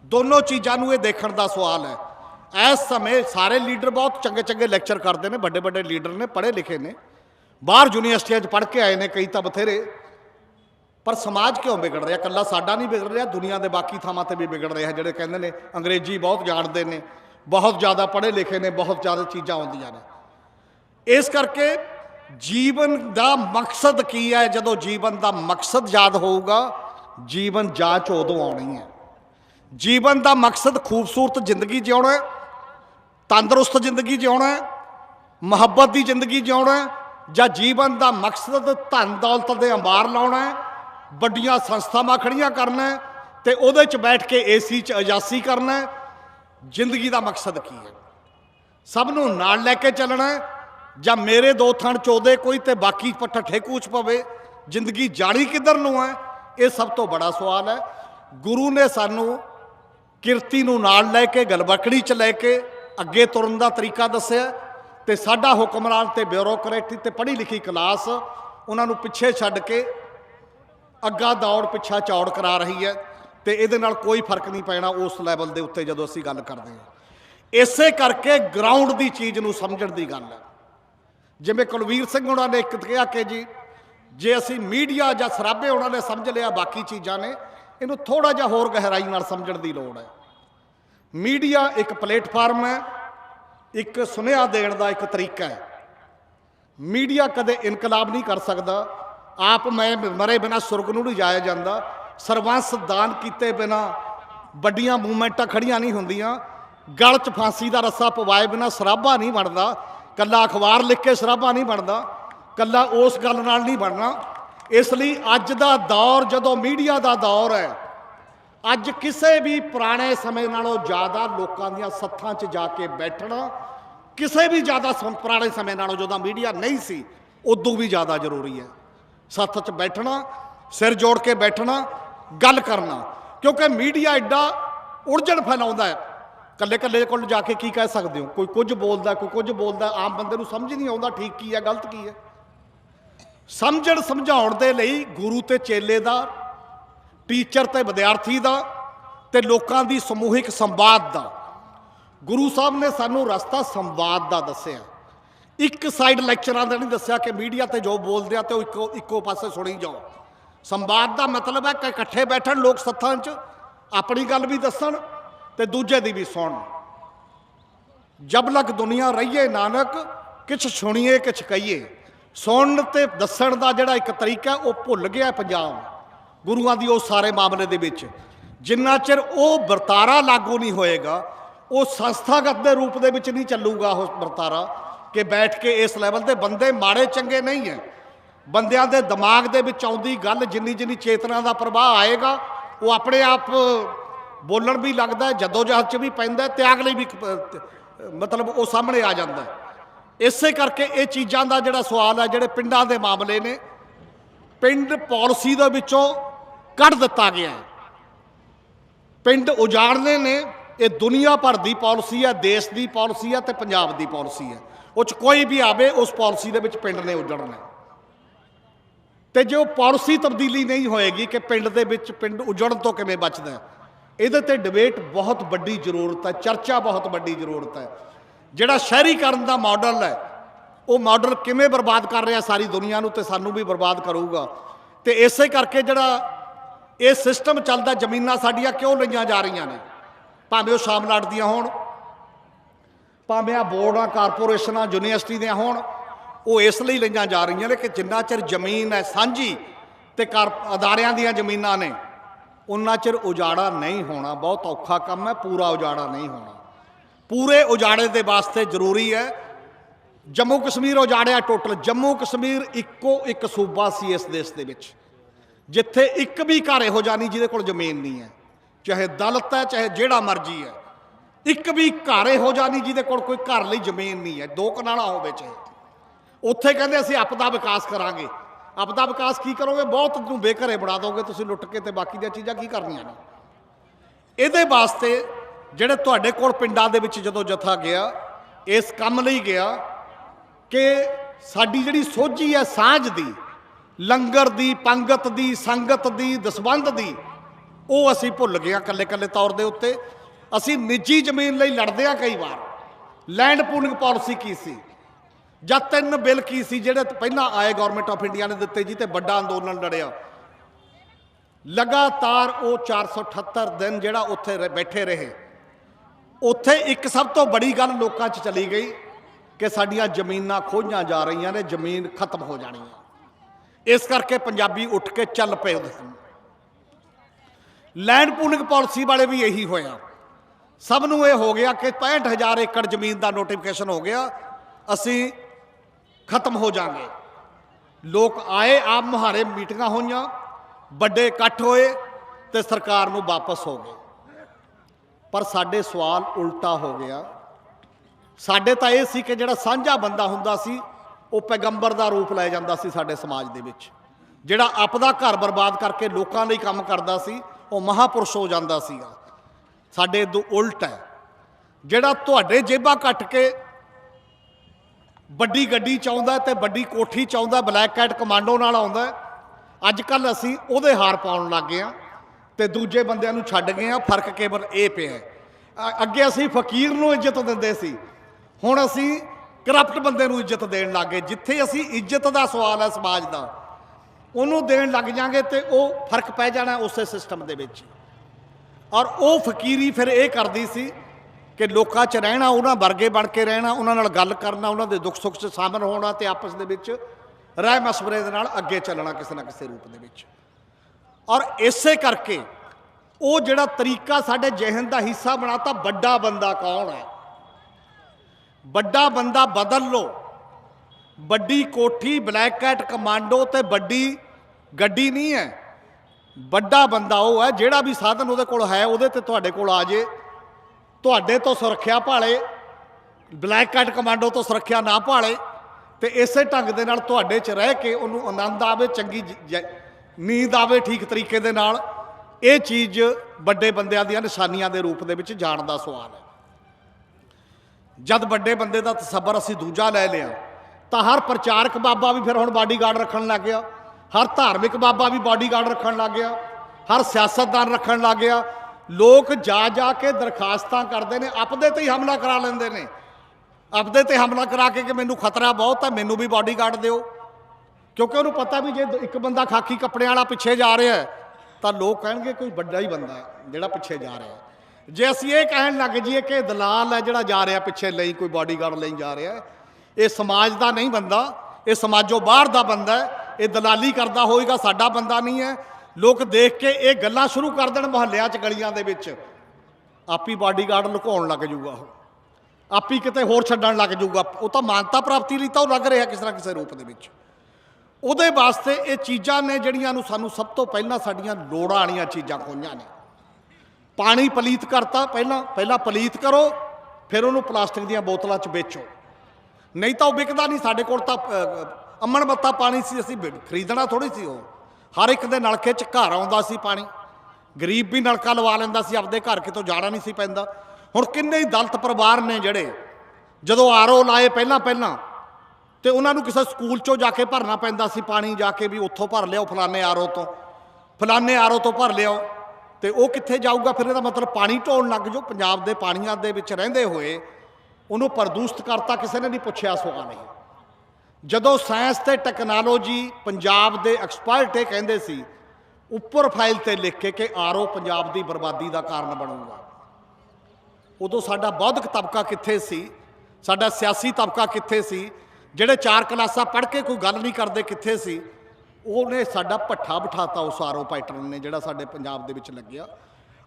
ਦੋਨੋਂ ਚੀਜ਼ਾਂ ਨੂੰ ਇਹ ਦੇਖਣ ਦਾ ਸਵਾਲ ਹੈ। ਇਸ ਸਮੇਂ ਸਾਰੇ ਲੀਡਰ ਬਹੁਤ ਚੰਗੇ ਚੰਗੇ ਲੈਕਚਰ ਕਰਦੇ ਨੇ, ਵੱਡੇ ਵੱਡੇ ਲੀਡਰ ਨੇ, ਪੜ੍ਹੇ ਲਿਖੇ ਨੇ। ਬਾਹਰ ਯੂਨੀਵਰਸਿਟੀਆਂ 'ਚ ਪੜ੍ਹ ਕੇ ਆਏ ਨੇ, ਕਈ ਤਾਂ ਬਥੇਰੇ। ਪਰ ਸਮਾਜ ਕਿਉਂ ਵਿਗੜ ਰਿਹਾ? ਕੱਲਾ ਸਾਡਾ ਨਹੀਂ ਵਿਗੜ ਰਿਹਾ, ਦੁਨੀਆ ਦੇ ਬਾਕੀ ਥਾਵਾਂ ਤੇ ਵੀ ਵਿਗੜ ਰਿਹਾ, ਜਿਹੜੇ ਕਹਿੰਦੇ ਨੇ ਅੰਗਰੇਜ਼ੀ ਬਹੁਤ ਜਾਣਦੇ ਨੇ, ਬਹੁਤ ਜ਼ਿਆਦਾ ਪੜ੍ਹੇ ਲਿਖੇ ਨੇ, ਬਹੁਤ ਜ਼ਿਆਦਾ ਚੀਜ਼ਾਂ ਆਉਂਦੀਆਂ ਨੇ। ਇਸ ਕਰਕੇ ਜੀਵਨ ਦਾ ਮਕਸਦ ਕੀ ਹੈ? ਜਦੋਂ ਜੀਵਨ ਦਾ ਮਕਸਦ ਯਾਦ ਹੋਊਗਾ, ਜੀਵਨ ਜਾਂਚ ਉਦੋਂ ਆਉਣੀ ਹੈ। ਜੀਵਨ ਦਾ ਮਕਸਦ ਖੂਬਸੂਰਤ ਜ਼ਿੰਦਗੀ ਜਿਉਣਾ ਹੈ, ਤੰਦਰੁਸਤ ਜ਼ਿੰਦਗੀ ਜਿਉਣਾ ਹੈ, ਮੁਹੱਬਤ ਦੀ ਜ਼ਿੰਦਗੀ ਜਿਉਣਾ ਹੈ, ਜਾਂ ਜੀਵਨ ਦਾ ਮਕਸਦ ਧਨ ਦੌਲਤ ਦੇ ਅੰਬਾਰ ਲਾਉਣਾ ਹੈ ਵੱਡੀਆਂ ਸੰਸਥਾਵਾਂ ਖੜੀਆਂ ਕਰਨਾ ਹੈ ਤੇ ਉਹਦੇ 'ਚ ਬੈਠ ਕੇ ਏਸੀ 'ਚ ਅਜਾਸੀ ਕਰਨਾ। ਜ਼ਿੰਦਗੀ ਦਾ ਮਕਸਦ ਕੀ ਹੈ? ਸਭ ਨੂੰ ਨਾਲ ਲੈ ਕੇ ਚੱਲਣਾ ਜਾਂ ਮੇਰੇ ਦੋ ਥਣ ਚੋਦੇ ਕੋਈ ਤੇ ਬਾਕੀ ਪੱਠਾ ਠੇਕੂ ਚ ਪਵੇ? ਜ਼ਿੰਦਗੀ ਜਾਣੀ ਕਿੱਧਰ ਨੂੰ ਹੈ? ਇਹ ਸਭ ਤੋਂ ਬੜਾ ਸਵਾਲ ਹੈ। ਗੁਰੂ ਨੇ ਸਾਨੂੰ ਕਿਰਤੀ ਨੂੰ ਨਾਲ ਲੈ ਕੇ ਗਲਬਕੜੀ ਚ ਲੈ ਕੇ ਅੱਗੇ ਤੁਰਨ ਦਾ ਤਰੀਕਾ ਦੱਸਿਆ ਤੇ ਸਾਡਾ ਹੁਕਮਰਾਨ ਤੇ ਬਿਊਰੋਕਰੇਟੀ ਤੇ ਪੜ੍ਹੀ ਲਿਖੀ ਕਲਾਸ ਉਹਨਾਂ ਨੂੰ ਪਿੱਛੇ ਛੱਡ ਕੇ ਅੱਗਾ ਦੌੜ ਪਿੱਛਾ ਚੌੜ ਕਰਾ ਰਹੀ ਹੈ ਤੇ ਇਹਦੇ ਨਾਲ ਕੋਈ ਫ਼ਰਕ ਨਹੀਂ ਪੈਣਾ ਉਸ ਲੈਵਲ ਦੇ ਉੱਤੇ ਜਦੋਂ ਅਸੀਂ ਗੱਲ ਕਰਦੇ ਹਾਂ। ਇਸੇ ਕਰਕੇ ਗਰਾਊਂਡ ਦੀ ਚੀਜ਼ ਨੂੰ ਸਮਝਣ ਦੀ ਗੱਲ ਹੈ। ਜਿਵੇਂ ਕੁਲਵੀਰ ਸਿੰਘ ਉਹਨਾਂ ਨੇ ਇੱਕ ਕਿਹਾ ਕਿ ਜੀ, ਜੇ ਅਸੀਂ ਮੀਡੀਆ ਜਾਂ ਸਰਾਬੇ ਉਹਨਾਂ ਨੇ ਸਮਝ ਲਿਆ, ਬਾਕੀ ਚੀਜ਼ਾਂ ਨੇ, ਇਹਨੂੰ ਥੋੜਾ ਜਿਹਾ ਹੋਰ ਗਹਿਰਾਈ ਨਾਲ ਸਮਝਣ ਦੀ ਲੋੜ ਹੈ। ਮੀਡੀਆ ਇੱਕ ਪਲੇਟਫਾਰਮ ਹੈ, ਇੱਕ ਸੁਨੇਹਾ ਦੇਣ ਦਾ ਇੱਕ ਤਰੀਕਾ ਹੈ। ਮੀਡੀਆ ਕਦੇ ਇਨਕਲਾਬ ਨਹੀਂ ਕਰ ਸਕਦਾ ਆਪ ਮੈਂ ਮਰੇ ਬਿਨਾ ਸੁਰਗ ਨੂੰ ਨਹੀਂ ਜਾਇਆ ਜਾਂਦਾ। ਸਰਵੰਸ ਦਾਨ ਕੀਤੇ ਬਿਨਾ ਵੱਡੀਆਂ ਮੂਵਮੈਂਟਾਂ ਖੜੀਆਂ ਨਹੀਂ ਹੁੰਦੀਆਂ। ਗਲ 'ਚ ਫਾਂਸੀ ਦਾ ਰੱਸਾ ਪਵਾਏ ਬਿਨਾ ਸਰਾਭਾ ਨਹੀਂ ਬਣਦਾ। ਕੱਲਾ ਅਖਬਾਰ ਲਿਖ ਕੇ ਸਰਾਭਾ ਨਹੀਂ ਬਣਦਾ। ਕੱਲਾ ਉਸ ਗੱਲ ਨਾਲ ਨਹੀਂ ਬਣਨਾ। ਇਸ ਲਈ ਅੱਜ ਦਾ ਦੌਰ ਜਦੋਂ ਮੀਡੀਆ ਦਾ ਦੌਰ ਹੈ, ਅੱਜ ਕਿਸੇ ਵੀ ਪੁਰਾਣੇ ਸਮੇਂ ਨਾਲੋਂ ਜ਼ਿਆਦਾ ਲੋਕਾਂ ਦੀਆਂ ਸੱਥਾਂ 'ਚ ਜਾ ਕੇ ਬੈਠਣਾ, ਕਿਸੇ ਵੀ ਜ਼ਿਆਦਾ ਸਮ- ਪੁਰਾਣੇ ਸਮੇਂ ਨਾਲੋਂ ਜਦੋਂ ਮੀਡੀਆ ਨਹੀਂ ਸੀ, ਉਦੋਂ ਵੀ ਜ਼ਿਆਦਾ ਜ਼ਰੂਰੀ ਹੈ। ਸੱਥ 'ਚ ਬੈਠਣਾ, ਸਿਰ ਜੋੜ ਕੇ ਬੈਠਣਾ, ਗੱਲ ਕਰਨਾ। ਕਿਉਂਕਿ ਮੀਡੀਆ ਐਡਾ ਉਲਝਣ ਫੈਲਾਉਂਦਾ ਹੈ। ਕੱਲੇ ਕੱਲੇ ਕੋਲ ਜਾ ਕੇ ਕੀ ਕਹਿ ਸਕਦੇ ਹੋ? ਕੋਈ ਕੁਝ ਬੋਲਦਾ, ਕੋਈ ਕੁਝ ਬੋਲਦਾ, ਆਮ ਬੰਦੇ ਨੂੰ ਸਮਝ ਨਹੀਂ ਆਉਂਦਾ ਠੀਕ ਕੀ ਹੈ, ਗਲਤ ਕੀ ਹੈ। ਸਮਝਣ ਸਮਝਾਉਣ ਦੇ ਲਈ ਗੁਰੂ ਤੇ ਚੇਲੇ ਦਾ, ਟੀਚਰ ਤੇ ਵਿਦਿਆਰਥੀ ਦਾ ਤੇ ਲੋਕਾਂ ਦੀ ਸਮੂਹਿਕ ਸੰਵਾਦ ਦਾ। ਗੁਰੂ ਸਾਹਿਬ ਨੇ ਸਾਨੂੰ ਰਸਤਾ ਸੰਵਾਦ ਦਾ ਦੱਸਿਆ। ਇੱਕ ਸਾਈਡ ਲੈਕਚਰਾਂ ਦਾ ਨਹੀਂ ਦੱਸਿਆ ਕਿ ਮੀਡੀਆ ਤੇ ਜੋ ਬੋਲਦੇ ਆ ਤੇ ਉਹ ਇੱਕੋ ਇੱਕੋ ਪਾਸੇ ਸੁਣੀ ਜਾਓ। ਸੰਵਾਦ ਦਾ ਮਤਲਬ ਹੈ ਕਿ ਇਕੱਠੇ ਬੈਠਣ ਲੋਕ ਸੱਥਾਂ 'ਚ ਆਪਣੀ ਗੱਲ ਵੀ ਦੱਸਣ ਤੇ ਦੂਜੇ ਦੀ ਵੀ ਸੁਣਨ। ਜਬ ਲਗ ਦੁਨੀਆ ਰਹੀਏ ਨਾਨਕ, ਕਿਛ ਸੁਣੀਏ, ਕਿਛ ਕਹੀਏ। ਸੁਣਨ ਤੇ ਦੱਸਣ ਦਾ ਜਿਹੜਾ ਇੱਕ ਤਰੀਕਾ ਉਹ ਭੁੱਲ ਗਿਆ ਪੰਜਾਬ। ਗੁਰੂਆਂ ਦੀ ਉਹ ਸਾਰੇ ਮਾਮਲੇ ਦੇ ਵਿੱਚ। ਜਿੰਨਾ ਚਿਰ ਉਹ ਵਰਤਾਰਾ ਲਾਗੂ ਨਹੀਂ ਹੋਏਗਾ, ਉਹ ਸੰਸਥਾਗਤ ਦੇ ਰੂਪ ਦੇ ਵਿੱਚ ਨਹੀਂ ਚੱਲੂਗਾ ਉਹ ਵਰਤਾਰਾ। ਕਿ ਬੈਠ ਕੇ ਇਸ ਲੈਵਲ ਤੇ ਬੰਦੇ ਮਾੜੇ ਚੰਗੇ ਨਹੀਂ ਹੈ ਬੰਦਿਆਂ ਦੇ ਦਿਮਾਗ ਦੇ ਵਿੱਚ ਆਉਂਦੀ ਗੱਲ ਜਿੰਨੀ ਜਿੰਨੀ ਚੇਤਨਾ ਦਾ ਪ੍ਰਵਾਹ ਆਏਗਾ ਉਹ ਆਪਣੇ ਆਪ ਬੋਲਣ ਵੀ ਲੱਗਦਾ ਹੈ, ਜਦੋਂ ਜਹਦ ਚ ਵੀ ਪੈਂਦਾ ਤਿਆਗ ਲਈ ਵੀ ਮਤਲਬ ਉਹ ਸਾਹਮਣੇ ਆ ਜਾਂਦਾ। ਇਸੇ ਕਰਕੇ ਇਹ ਚੀਜ਼ਾਂ ਦਾ ਜਿਹੜਾ ਸਵਾਲ ਹੈ ਜਿਹੜੇ ਪਿੰਡਾਂ ਦੇ ਮਾਮਲੇ ਨੇ ਪਿੰਡ ਪਾਲਿਸੀ ਦੇ ਵਿੱਚੋਂ ਕੱਢ ਦਿੱਤਾ ਗਿਆ ਹੈ। ਪਿੰਡ ਉਜਾੜਨੇ ਨੇ ਇਹ ਦੁਨੀਆ ਭਰ ਦੀ ਪਾਲਿਸੀ ਹੈ ਦੇਸ਼ ਦੀ ਪਾਲਿਸੀ ਹੈ ਤੇ ਪੰਜਾਬ ਦੀ ਪਾਲਿਸੀ ਹੈ। ਉਹ ਚ ਕੋਈ ਵੀ ਆਵੇ, ਉਸ ਪਾਲਿਸੀ ਦੇ ਵਿੱਚ ਪਿੰਡ ਨੇ ਉਜੜਨਾ ਹੈ। ਤੇ ਜੇ ਉਹ ਪਾਲਿਸੀ ਤਬਦੀਲੀ ਨਹੀਂ ਹੋਏਗੀ ਕਿ ਪਿੰਡ ਦੇ ਵਿੱਚ ਪਿੰਡ ਉਜੜਨ ਤੋਂ ਕਿਵੇਂ ਬਚਦਾ ਇਹਦੇ ਤੇ ਡਿਬੇਟ ਬਹੁਤ ਵੱਡੀ ਜ਼ਰੂਰਤ ਹੈ, ਚਰਚਾ ਬਹੁਤ ਵੱਡੀ ਜ਼ਰੂਰਤ ਹੈ। ਜਿਹੜਾ ਸ਼ਹਿਰੀਕਰਨ ਦਾ ਮਾਡਲ ਹੈ, ਉਹ ਮਾਡਲ ਕਿਵੇਂ ਬਰਬਾਦ ਕਰ ਰਿਹਾ ਸਾਰੀ ਦੁਨੀਆ ਨੂੰ ਤੇ ਸਾਨੂੰ ਵੀ ਬਰਬਾਦ ਕਰੂਗਾ। ਤੇ ਇਸੇ ਕਰਕੇ ਜਿਹੜਾ ਇਹ ਸਿਸਟਮ ਚੱਲਦਾ, ਜ਼ਮੀਨਾਂ ਸਾਡੀਆਂ ਕਿਉਂ ਲਈਆਂ ਜਾ ਰਹੀਆਂ ਨੇ? ਭਾਵੇਂ ਉਹ ਸ਼ਾਮਲਾਟ ਦੀਆਂ ਹੋਣ ਭਾਵੇਂ ਆ ਬੋਰਡਾਂ ਕਾਰਪੋਰੇਸ਼ਨਾਂ, ਯੂਨੀਵਰਸਿਟੀ ਦੀਆਂ ਹੋਣ, ਉਹ ਇਸ ਲਈ ਲਈਆਂ ਜਾ ਰਹੀਆਂ ਨੇ ਕਿ ਜਿੰਨਾ ਚਿਰ ਜ਼ਮੀਨ ਹੈ ਸਾਂਝੀ ਤੇ ਕਾਰ, ਅਦਾਰਿਆਂ ਦੀਆਂ ਜ਼ਮੀਨਾਂ ਨੇ ਉਨਾ ਚਿਰ ਉਜਾੜਾ ਨਹੀਂ ਹੋਣਾ। ਬਹੁਤ ਔਖਾ ਕੰਮ ਹੈ, ਪੂਰਾ ਉਜਾੜਾ ਨਹੀਂ ਹੋਣਾ। ਪੂਰੇ ਉਜਾੜੇ ਦੇ ਵਾਸਤੇ ਜ਼ਰੂਰੀ ਹੈ, ਜੰਮੂ ਕਸ਼ਮੀਰ ਉਜਾੜਿਆ ਟੋਟਲ। ਜੰਮੂ ਕਸ਼ਮੀਰ ਇੱਕੋ ਇੱਕ ਸੂਬਾ ਸੀ ਇਸ ਦੇਸ਼ ਦੇ ਵਿੱਚ, ਜਿੱਥੇ ਇੱਕ ਵੀ ਘਰ ਇਹੋ ਜਿਹਾ ਨਹੀਂ ਜਿਹਦੇ ਕੋਲ ਜ਼ਮੀਨ ਨਹੀਂ ਹੈ। ਚਾਹੇ ਦਲਤ ਹੈ, ਚਾਹੇ ਜਿਹੜਾ ਮਰਜ਼ੀ ਹੈ। ਇੱਕ ਵੀ ਘਰ ਇਹੋ ਜਿਹਾ ਨਹੀਂ ਜਿਹਦੇ ਕੋਲ ਕੋਈ ਘਰ ਲਈ ਜ਼ਮੀਨ ਨਹੀਂ ਹੈ, ਦੋ ਕਨਾਲਾ ਹੋਵੇ ਚਾਹੇ ਉੱਥੇ ਕਹਿੰਦੇ ਅਸੀਂ ਆਪਦਾ ਵਿਕਾਸ ਕਰਾਂਗੇ। ਆਪਦਾ ਵਿਕਾਸ ਕੀ ਕਰੋਗੇ? ਬਹੁਤ ਨੂੰ ਬੇਘਰੇ ਬਣਾ ਦੋਗੇ, ਤੁਸੀਂ ਲੁੱਟ ਕੇ ਤੇ ਬਾਕੀ ਦੀਆਂ ਚੀਜ਼ਾਂ ਕੀ ਕਰਨੀਆਂ ਨੇ? ਇਹਦੇ ਵਾਸਤੇ ਜਿਹੜੇ ਤੁਹਾਡੇ ਕੋਲ ਪਿੰਡਾਂ ਦੇ ਵਿੱਚ ਜਦੋਂ ਜਥਾ ਗਿਆ, ਇਸ ਕੰਮ ਲਈ ਗਿਆ ਕਿ ਸਾਡੀ ਜਿਹੜੀ ਸੋਝੀ ਹੈ ਸਾਂਝ ਦੀ, ਲੰਗਰ ਦੀ, ਪੰਗਤ ਦੀ, ਸੰਗਤ ਦੀ ਦਸਬੰਧ ਦੀ, ਉਹ ਅਸੀਂ ਭੁੱਲ ਗਏ ਇਕੱਲੇ ਇਕੱਲੇ ਤੌਰ ਦੇ ਉੱਤੇ। ਅਸੀਂ ਨਿੱਜੀ ਜ਼ਮੀਨ ਲਈ ਲੜਦੇ ਆ ਕਈ ਵਾਰ। ਲੈਂਡ ਪੂਲਿੰਗ ਪਾਲਿਸੀ ਕੀ ਸੀ? ਜਾਂ ਤਿੰਨ ਬਿੱਲ ਕੀ ਸੀ ਜਿਹੜੇ ਪਹਿਲਾਂ ਆਏ ਗਵਰਨਮੈਂਟ ਆਫ ਇੰਡੀਆ ਨੇ ਦਿੱਤੇ ਜੀ ਤੇ ਵੱਡਾ ਅੰਦੋਲਨ ਲੜਿਆ? ਲਗਾਤਾਰ ਉਹ 478 ਦਿਨ ਜਿਹੜਾ ਉੱਥੇ ਰਹਿ- ਬੈਠੇ ਰਹੇ। ਉੱਥੇ ਇੱਕ ਸਭ ਤੋਂ ਬੜੀ ਗੱਲ ਲੋਕਾਂ 'ਚ ਚਲੀ ਗਈ ਕਿ ਸਾਡੀਆਂ ਜ਼ਮੀਨਾਂ ਖੋਹੀਆਂ ਜਾ ਰਹੀਆਂ ਨੇ, ਜ਼ਮੀਨ ਖਤਮ ਹੋ ਜਾਣੀ ਹੈ। ਇਸ ਕਰਕੇ ਪੰਜਾਬੀ ਉੱਠ ਕੇ ਚੱਲ ਪਏ ਉਹਦੇ ਲੈਂਡ ਪੂਲਿੰਗ ਪਾਲਿਸੀ ਵਾਲੇ ਵੀ ਇਹੀ ਹੋਇਆ ਸਭ ਨੂੰ ਇਹ ਹੋ ਗਿਆ ਕਿ 65000 ਏਕੜ ਜ਼ਮੀਨ ਦਾ ਨੋਟੀਫਿਕੇਸ਼ਨ ਹੋ ਗਿਆ। ਅਸੀਂ ਖਤਮ ਹੋ ਜਾਾਂਗੇ ਲੋਕ ਆਏ, ਆਪ ਮੁਹਾਰੇ ਮੀਟਿੰਗਾਂ ਹੋਈਆਂ, ਵੱਡੇ ਇਕੱਠ ਹੋਏ ਤੇ ਸਰਕਾਰ ਨੂੰ ਵਾਪਸ ਹੋ ਗਏ। ਪਰ ਸਾਡੇ ਸਵਾਲ ਉਲਟਾ ਹੋ ਗਿਆ। ਸਾਡੇ ਤਾਂ ਇਹ ਸੀ ਕਿ ਜਿਹੜਾ ਸਾਂਝਾ ਬੰਦਾ ਹੁੰਦਾ ਸੀ, ਉਹ ਪੈਗੰਬਰ ਦਾ ਰੂਪ ਲੈ ਜਾਂਦਾ ਸੀ ਸਾਡੇ ਸਮਾਜ ਦੇ ਵਿੱਚ। ਜਿਹੜਾ ਆਪਦਾ ਘਰ ਬਰਬਾਦ ਕਰਕੇ ਲੋਕਾਂ ਲਈ ਕੰਮ ਕਰਦਾ ਸੀ, ਉਹ ਮਹਾਪੁਰਸ਼ ਹੋ ਜਾਂਦਾ ਸੀਗਾ। ਸਾਡੇ ਤੋਂ ਉਲਟ ਹੈ। ਜਿਹੜਾ ਤੁਹਾਡੇ ਜੇਬਾਂ ਕੱਟ ਕੇ ਵੱਡੀ ਗੱਡੀ ਚਾਹੁੰਦਾ ਤੇ ਵੱਡੀ ਕੋਠੀ ਚਾਹੁੰਦਾ, ਬਲੈਕ ਕੈਟ ਕਮਾਂਡੋ ਨਾਲ ਆਉਂਦਾ ਅੱਜ ਕੱਲ ਅਸੀਂ ਉਹਦੇ ਹਾਰ ਪਾਉਣ ਲੱਗ ਗਏ ਆ ਤੇ ਦੂਜੇ ਬੰਦਿਆਂ ਨੂੰ ਛੱਡ ਗਏ ਆ ਫ਼ਰਕ ਕੇਵਲ ਇਹ ਪਿਆ ਅੱਗੇ ਅਸੀਂ ਫਕੀਰ ਨੂੰ ਇੱਜ਼ਤ ਦਿੰਦੇ ਸੀ, ਹੁਣ ਅਸੀਂ ਕਰਪਟ ਬੰਦੇ ਨੂੰ ਇੱਜ਼ਤ ਦੇਣ ਲੱਗ ਗਏ, ਜਿੱਥੇ ਅਸੀਂ ਇੱਜ਼ਤ ਦਾ ਸਵਾਲ ਹੈ ਸਮਾਜ ਦਾ, ਉਹਨੂੰ ਦੇਣ ਲੱਗ ਜਾਾਂਗੇ ਤੇ ਉਹ ਫ਼ਰਕ ਪੈ ਜਾਣਾ ਉਸੇ ਸਿਸਟਮ ਦੇ ਵਿੱਚ। ਔਰ ਉਹ ਫਕੀਰੀ ਫਿਰ ਇਹ ਕਰਦੀ ਸੀ ਕਿ ਲੋਕਾਂ 'ਚ ਰਹਿਣਾ, ਉਹਨਾਂ ਵਰਗੇ ਬਣ ਕੇ ਰਹਿਣਾ, ਉਹਨਾਂ ਨਾਲ ਗੱਲ ਕਰਨਾ, ਉਹਨਾਂ ਦੇ ਦੁੱਖ ਸੁੱਖ 'ਚ ਸ਼ਾਮਲ ਹੋਣਾ ਤੇ ਆਪਸ ਦੇ ਵਿੱਚ ਰਾਏ ਮਸ਼ਵਰੇ ਦੇ ਨਾਲ ਅੱਗੇ ਚੱਲਣਾ ਕਿਸੇ ਨਾ ਕਿਸੇ ਰੂਪ ਦੇ ਵਿੱਚ। ਔਰ ਇਸੇ ਕਰਕੇ ਉਹ ਜਿਹੜਾ ਤਰੀਕਾ ਸਾਡੇ ਜਿਹਨ ਦਾ ਹਿੱਸਾ ਬਣਾਤਾ ਵੱਡਾ ਬੰਦਾ ਕੌਣ ਹੈ? ਵੱਡਾ ਬੰਦਾ ਬਦਲ ਲੋ ਵੱਡੀ ਕੋਠੀ, ਬਲੈਕ ਕੈਟ, ਕਮਾਂਡੋ ਤੇ ਵੱਡੀ ਗੱਡੀ ਨਹੀਂ ਹੈ। ਵੱਡਾ ਬੰਦਾ ਉਹ ਹੈ, ਜਿਹੜਾ ਵੀ ਸਾਧਨ ਉਹਦੇ ਕੋਲ ਹੈ, ਉਹਦੇ ਤੇ ਤੁਹਾਡੇ ਕੋਲ ਆ ਜੇ। ਤੁਹਾਡੇ ਤੋਂ ਸੁਰੱਖਿਆ ਭਾਲੇ, ਬਲੈਕ ਕੈਟ ਕਮਾਂਡੋ ਤੋਂ ਸੁਰੱਖਿਆ ਨਾ ਭਾਲੇ, ਤੇ ਇਸੇ ਢੰਗ ਦੇ ਨਾਲ ਤੁਹਾਡੇ 'ਚ ਰਹਿ ਕੇ ਉਹਨੂੰ ਆਨੰਦ ਆਵੇ, ਚੰਗੀ ਨੀਂਦ ਆਵੇ ਠੀਕ ਤਰੀਕੇ ਦੇ ਨਾਲ, ਇਹ ਚੀਜ਼ ਵੱਡੇ ਬੰਦਿਆਂ ਦੀਆਂ ਨਿਸ਼ਾਨੀਆਂ ਦੇ ਰੂਪ ਦੇ ਵਿੱਚ ਜਾਣ ਦਾ ਸਵਾਲ ਹੈ। ਜਦ ਵੱਡੇ ਬੰਦੇ ਦਾ ਤਸੱਬਰ ਅਸੀਂ ਦੂਜਾ ਲੈ ਲਿਆ, ਤਾਂ ਹਰ ਪ੍ਰਚਾਰਕ ਬਾਬਾ ਵੀ ਫਿਰ ਹੁਣ ਬਾਡੀਗਾਰਡ ਰੱਖਣ ਲੱਗ ਗਿਆ। ਹਰ ਧਾਰਮਿਕ ਬਾਬਾ ਵੀ ਬਾਡੀਗਾਰਡ ਰੱਖਣ ਲੱਗ ਗਿਆ, ਹਰ ਸਿਆਸਤਦਾਨ ਰੱਖਣ ਲੱਗ ਗਿਆ। ਲੋਕ ਜਾ ਜਾ ਕੇ ਦਰਖਾਸਤਾਂ ਕਰਦੇ ਨੇ, ਆਪਦੇ ਤੇ ਹੀ ਹਮਲਾ ਕਰਾ ਲੈਂਦੇ ਨੇ। ਆਪਦੇ ਤੇ ਹਮਲਾ ਕਰਾ ਕੇ ਕਿ ਮੈਨੂੰ ਖਤਰਾ ਬਹੁਤ ਹੈ, ਮੈਨੂੰ ਵੀ ਬਾਡੀਗਾਰਡ ਦਿਓ। ਕਿਉਂਕਿ ਉਹਨੂੰ ਪਤਾ ਵੀ ਜੇ ਇੱਕ ਬੰਦਾ ਖਾਕੀ ਕੱਪੜਿਆਂ ਵਾਲਾ ਪਿੱਛੇ ਜਾ ਰਿਹਾ ਹੈ, ਤਾਂ ਲੋਕ ਕਹਿਣਗੇ ਕੋਈ ਵੱਡਾ ਹੀ ਬੰਦਾ ਹੈ, ਜਿਹੜਾ ਪਿੱਛੇ ਜਾ ਰਿਹਾ ਹੈ। ਜੇ ਅਸੀਂ ਇਹ ਕਹਿਣ ਲੱਗ ਜਾਈਏ ਕਿ ਦਲਾਲ ਹੈ ਜਿਹੜਾ ਜਾ ਰਿਹਾ ਪਿੱਛੇ ਲਈ, ਕੋਈ ਬਾਡੀਗਾਰਡ ਲਈ ਜਾ ਰਿਹਾ ਇਹ ਸਮਾਜ ਦਾ ਨਹੀਂ ਬੰਦਾ, ਇਹ ਸਮਾਜੋਂ ਬਾਹਰ ਦਾ ਬੰਦਾ ਹੈ ਇਹ ਦਲਾਲੀ ਕਰਦਾ ਹੋਏਗਾ, ਸਾਡਾ ਬੰਦਾ ਨਹੀਂ ਹੈ। ਲੋਕ ਦੇਖ ਕੇ ਇਹ ਗੱਲਾਂ ਸ਼ੁਰੂ ਕਰ ਦੇਣ ਮੁਹੱਲਿਆਂ 'ਚ ਗਲੀਆਂ ਦੇ ਵਿੱਚ। ਆਪੀ ਬਾਡੀਗਾਰਡ ਲੁਕਾਉਣ ਲੱਗ ਜਾਊਗਾ ਉਹ। ਆਪੀ ਕਿਤੇ ਹੋਰ ਛੱਡਣ ਲੱਗ ਜਾਊਗਾ ਉਹ ਤਾਂ ਮਾਨਤਾ ਪ੍ਰਾਪਤੀ ਲਈ ਤਾਂ ਉਹ ਲੱਗ ਰਿਹਾ ਕਿਸੇ ਨਾ ਕਿਸੇ ਰੂਪ ਦੇ ਵਿੱਚ। ਉਹਦੇ ਵਾਸਤੇ ਇਹ ਚੀਜ਼ਾਂ ਨੇ ਜਿਹੜੀਆਂ ਨੂੰ ਸਾਨੂੰ ਸਭ ਤੋਂ ਪਹਿਲਾਂ ਸਾਡੀਆਂ ਲੋੜਾਂ ਵਾਲੀਆਂ ਚੀਜ਼ਾਂ ਖੋਈਆਂ ਨੇ। ਪਾਣੀ ਪਲੀਤ ਕਰਤਾ ਪਹਿਲਾਂ ਪਹਿਲਾਂ ਪਲੀਤ ਕਰੋ, ਫਿਰ ਉਹਨੂੰ ਪਲਾਸਟਿਕ ਦੀਆਂ ਬੋਤਲਾਂ 'ਚ ਵੇਚੋ। ਨਹੀਂ ਤਾਂ ਉਹ ਵਿਕਦਾ ਨਹੀਂ ਸਾਡੇ ਕੋਲ ਤਾਂ ਅਮਨ ਬੱਤਾ ਪਾਣੀ ਸੀ, ਅਸੀਂ ਖਰੀਦਣਾ ਥੋੜੀ ਸੀ ਉਹ। ਹਰ ਇੱਕ ਦੇ ਨਲਕੇ 'ਚ ਘਰ ਆਉਂਦਾ ਸੀ ਪਾਣੀ। ਗਰੀਬ ਵੀ ਨਲਕਾ ਲਵਾ ਲੈਂਦਾ ਸੀ, ਆਪਦੇ ਘਰ ਕਿਤੋਂ ਜਾਣਾ ਨਹੀਂ ਸੀ ਪੈਂਦਾ। ਹੁਣ ਕਿੰਨੇ ਹੀ ਦਲਿਤ ਪਰਿਵਾਰ ਨੇ ਜਿਹੜੇ, ਜਦੋਂ ਆਰਓ ਲਾਏ ਪਹਿਲਾਂ ਪਹਿਲਾਂ, ਤੇ ਉਹਨਾਂ ਨੂੰ ਕਿਸੇ ਸਕੂਲ 'ਚੋਂ ਜਾ ਕੇ ਭਰਨਾ ਪੈਂਦਾ ਸੀ ਪਾਣੀ, ਜਾ ਕੇ ਵੀ ਉੱਥੋਂ ਭਰ ਲਿਆਓ ਫਲਾਣੇ ਆਰਓ ਤੋਂ। ਫਲਾਣੇ ਆਰਓ ਤੋਂ ਭਰ ਲਿਓ ਤੇ ਉਹ ਕਿੱਥੇ ਜਾਊਗਾ? ਫਿਰ ਇਹਦਾ ਮਤਲਬ ਪਾਣੀ ਢੋਣ ਲੱਗ ਜੋ ਪੰਜਾਬ ਦੇ ਪਾਣੀਆਂ ਦੇ ਵਿੱਚ ਰਹਿੰਦੇ ਹੋਏ ਉਹਨੂੰ ਪ੍ਰਦੂਸ਼ਿਤ ਕਰਤਾ ਕਿਸੇ ਨੇ ਨਹੀਂ ਪੁੱਛਿਆ ਸਵਾਲ ਨਹੀਂ। ਜਦੋਂ ਸਾਇੰਸ ਤੇ ਟੈਕਨੋਲੋਜੀ ਪੰਜਾਬ ਦੇ ਐਕਸਪਰਟ ਇਹ ਕਹਿੰਦੇ ਸੀ, ਉੱਪਰ ਫਾਈਲ ਤੇ ਲਿਖ ਕੇ ਕਿ ਆਰਓ ਪੰਜਾਬ ਦੀ ਬਰਬਾਦੀ ਦਾ ਕਾਰਨ ਬਣੂਗਾ। ਉਦੋਂ ਸਾਡਾ ਬੌਧਿਕ ਤਬਕਾ ਕਿੱਥੇ ਸੀ? ਸਾਡਾ ਸਿਆਸੀ ਤਬਕਾ ਕਿੱਥੇ ਸੀ? ਜਿਹੜੇ ਚਾਰ ਕਲਾਸਾਂ ਪੜ੍ਹ ਕੇ ਕੋਈ ਗੱਲ ਨਹੀਂ ਕਰਦੇ ਕਿੱਥੇ ਸੀ? ਉਹਨੇ ਸਾਡਾ ਪੱਠਾ ਬਿਠਾਤਾ ਉਸ ਆਰਓ ਪੈਟਰਨ ਨੇ, ਜਿਹੜਾ ਸਾਡੇ ਪੰਜਾਬ ਦੇ ਵਿੱਚ ਲੱਗਿਆ।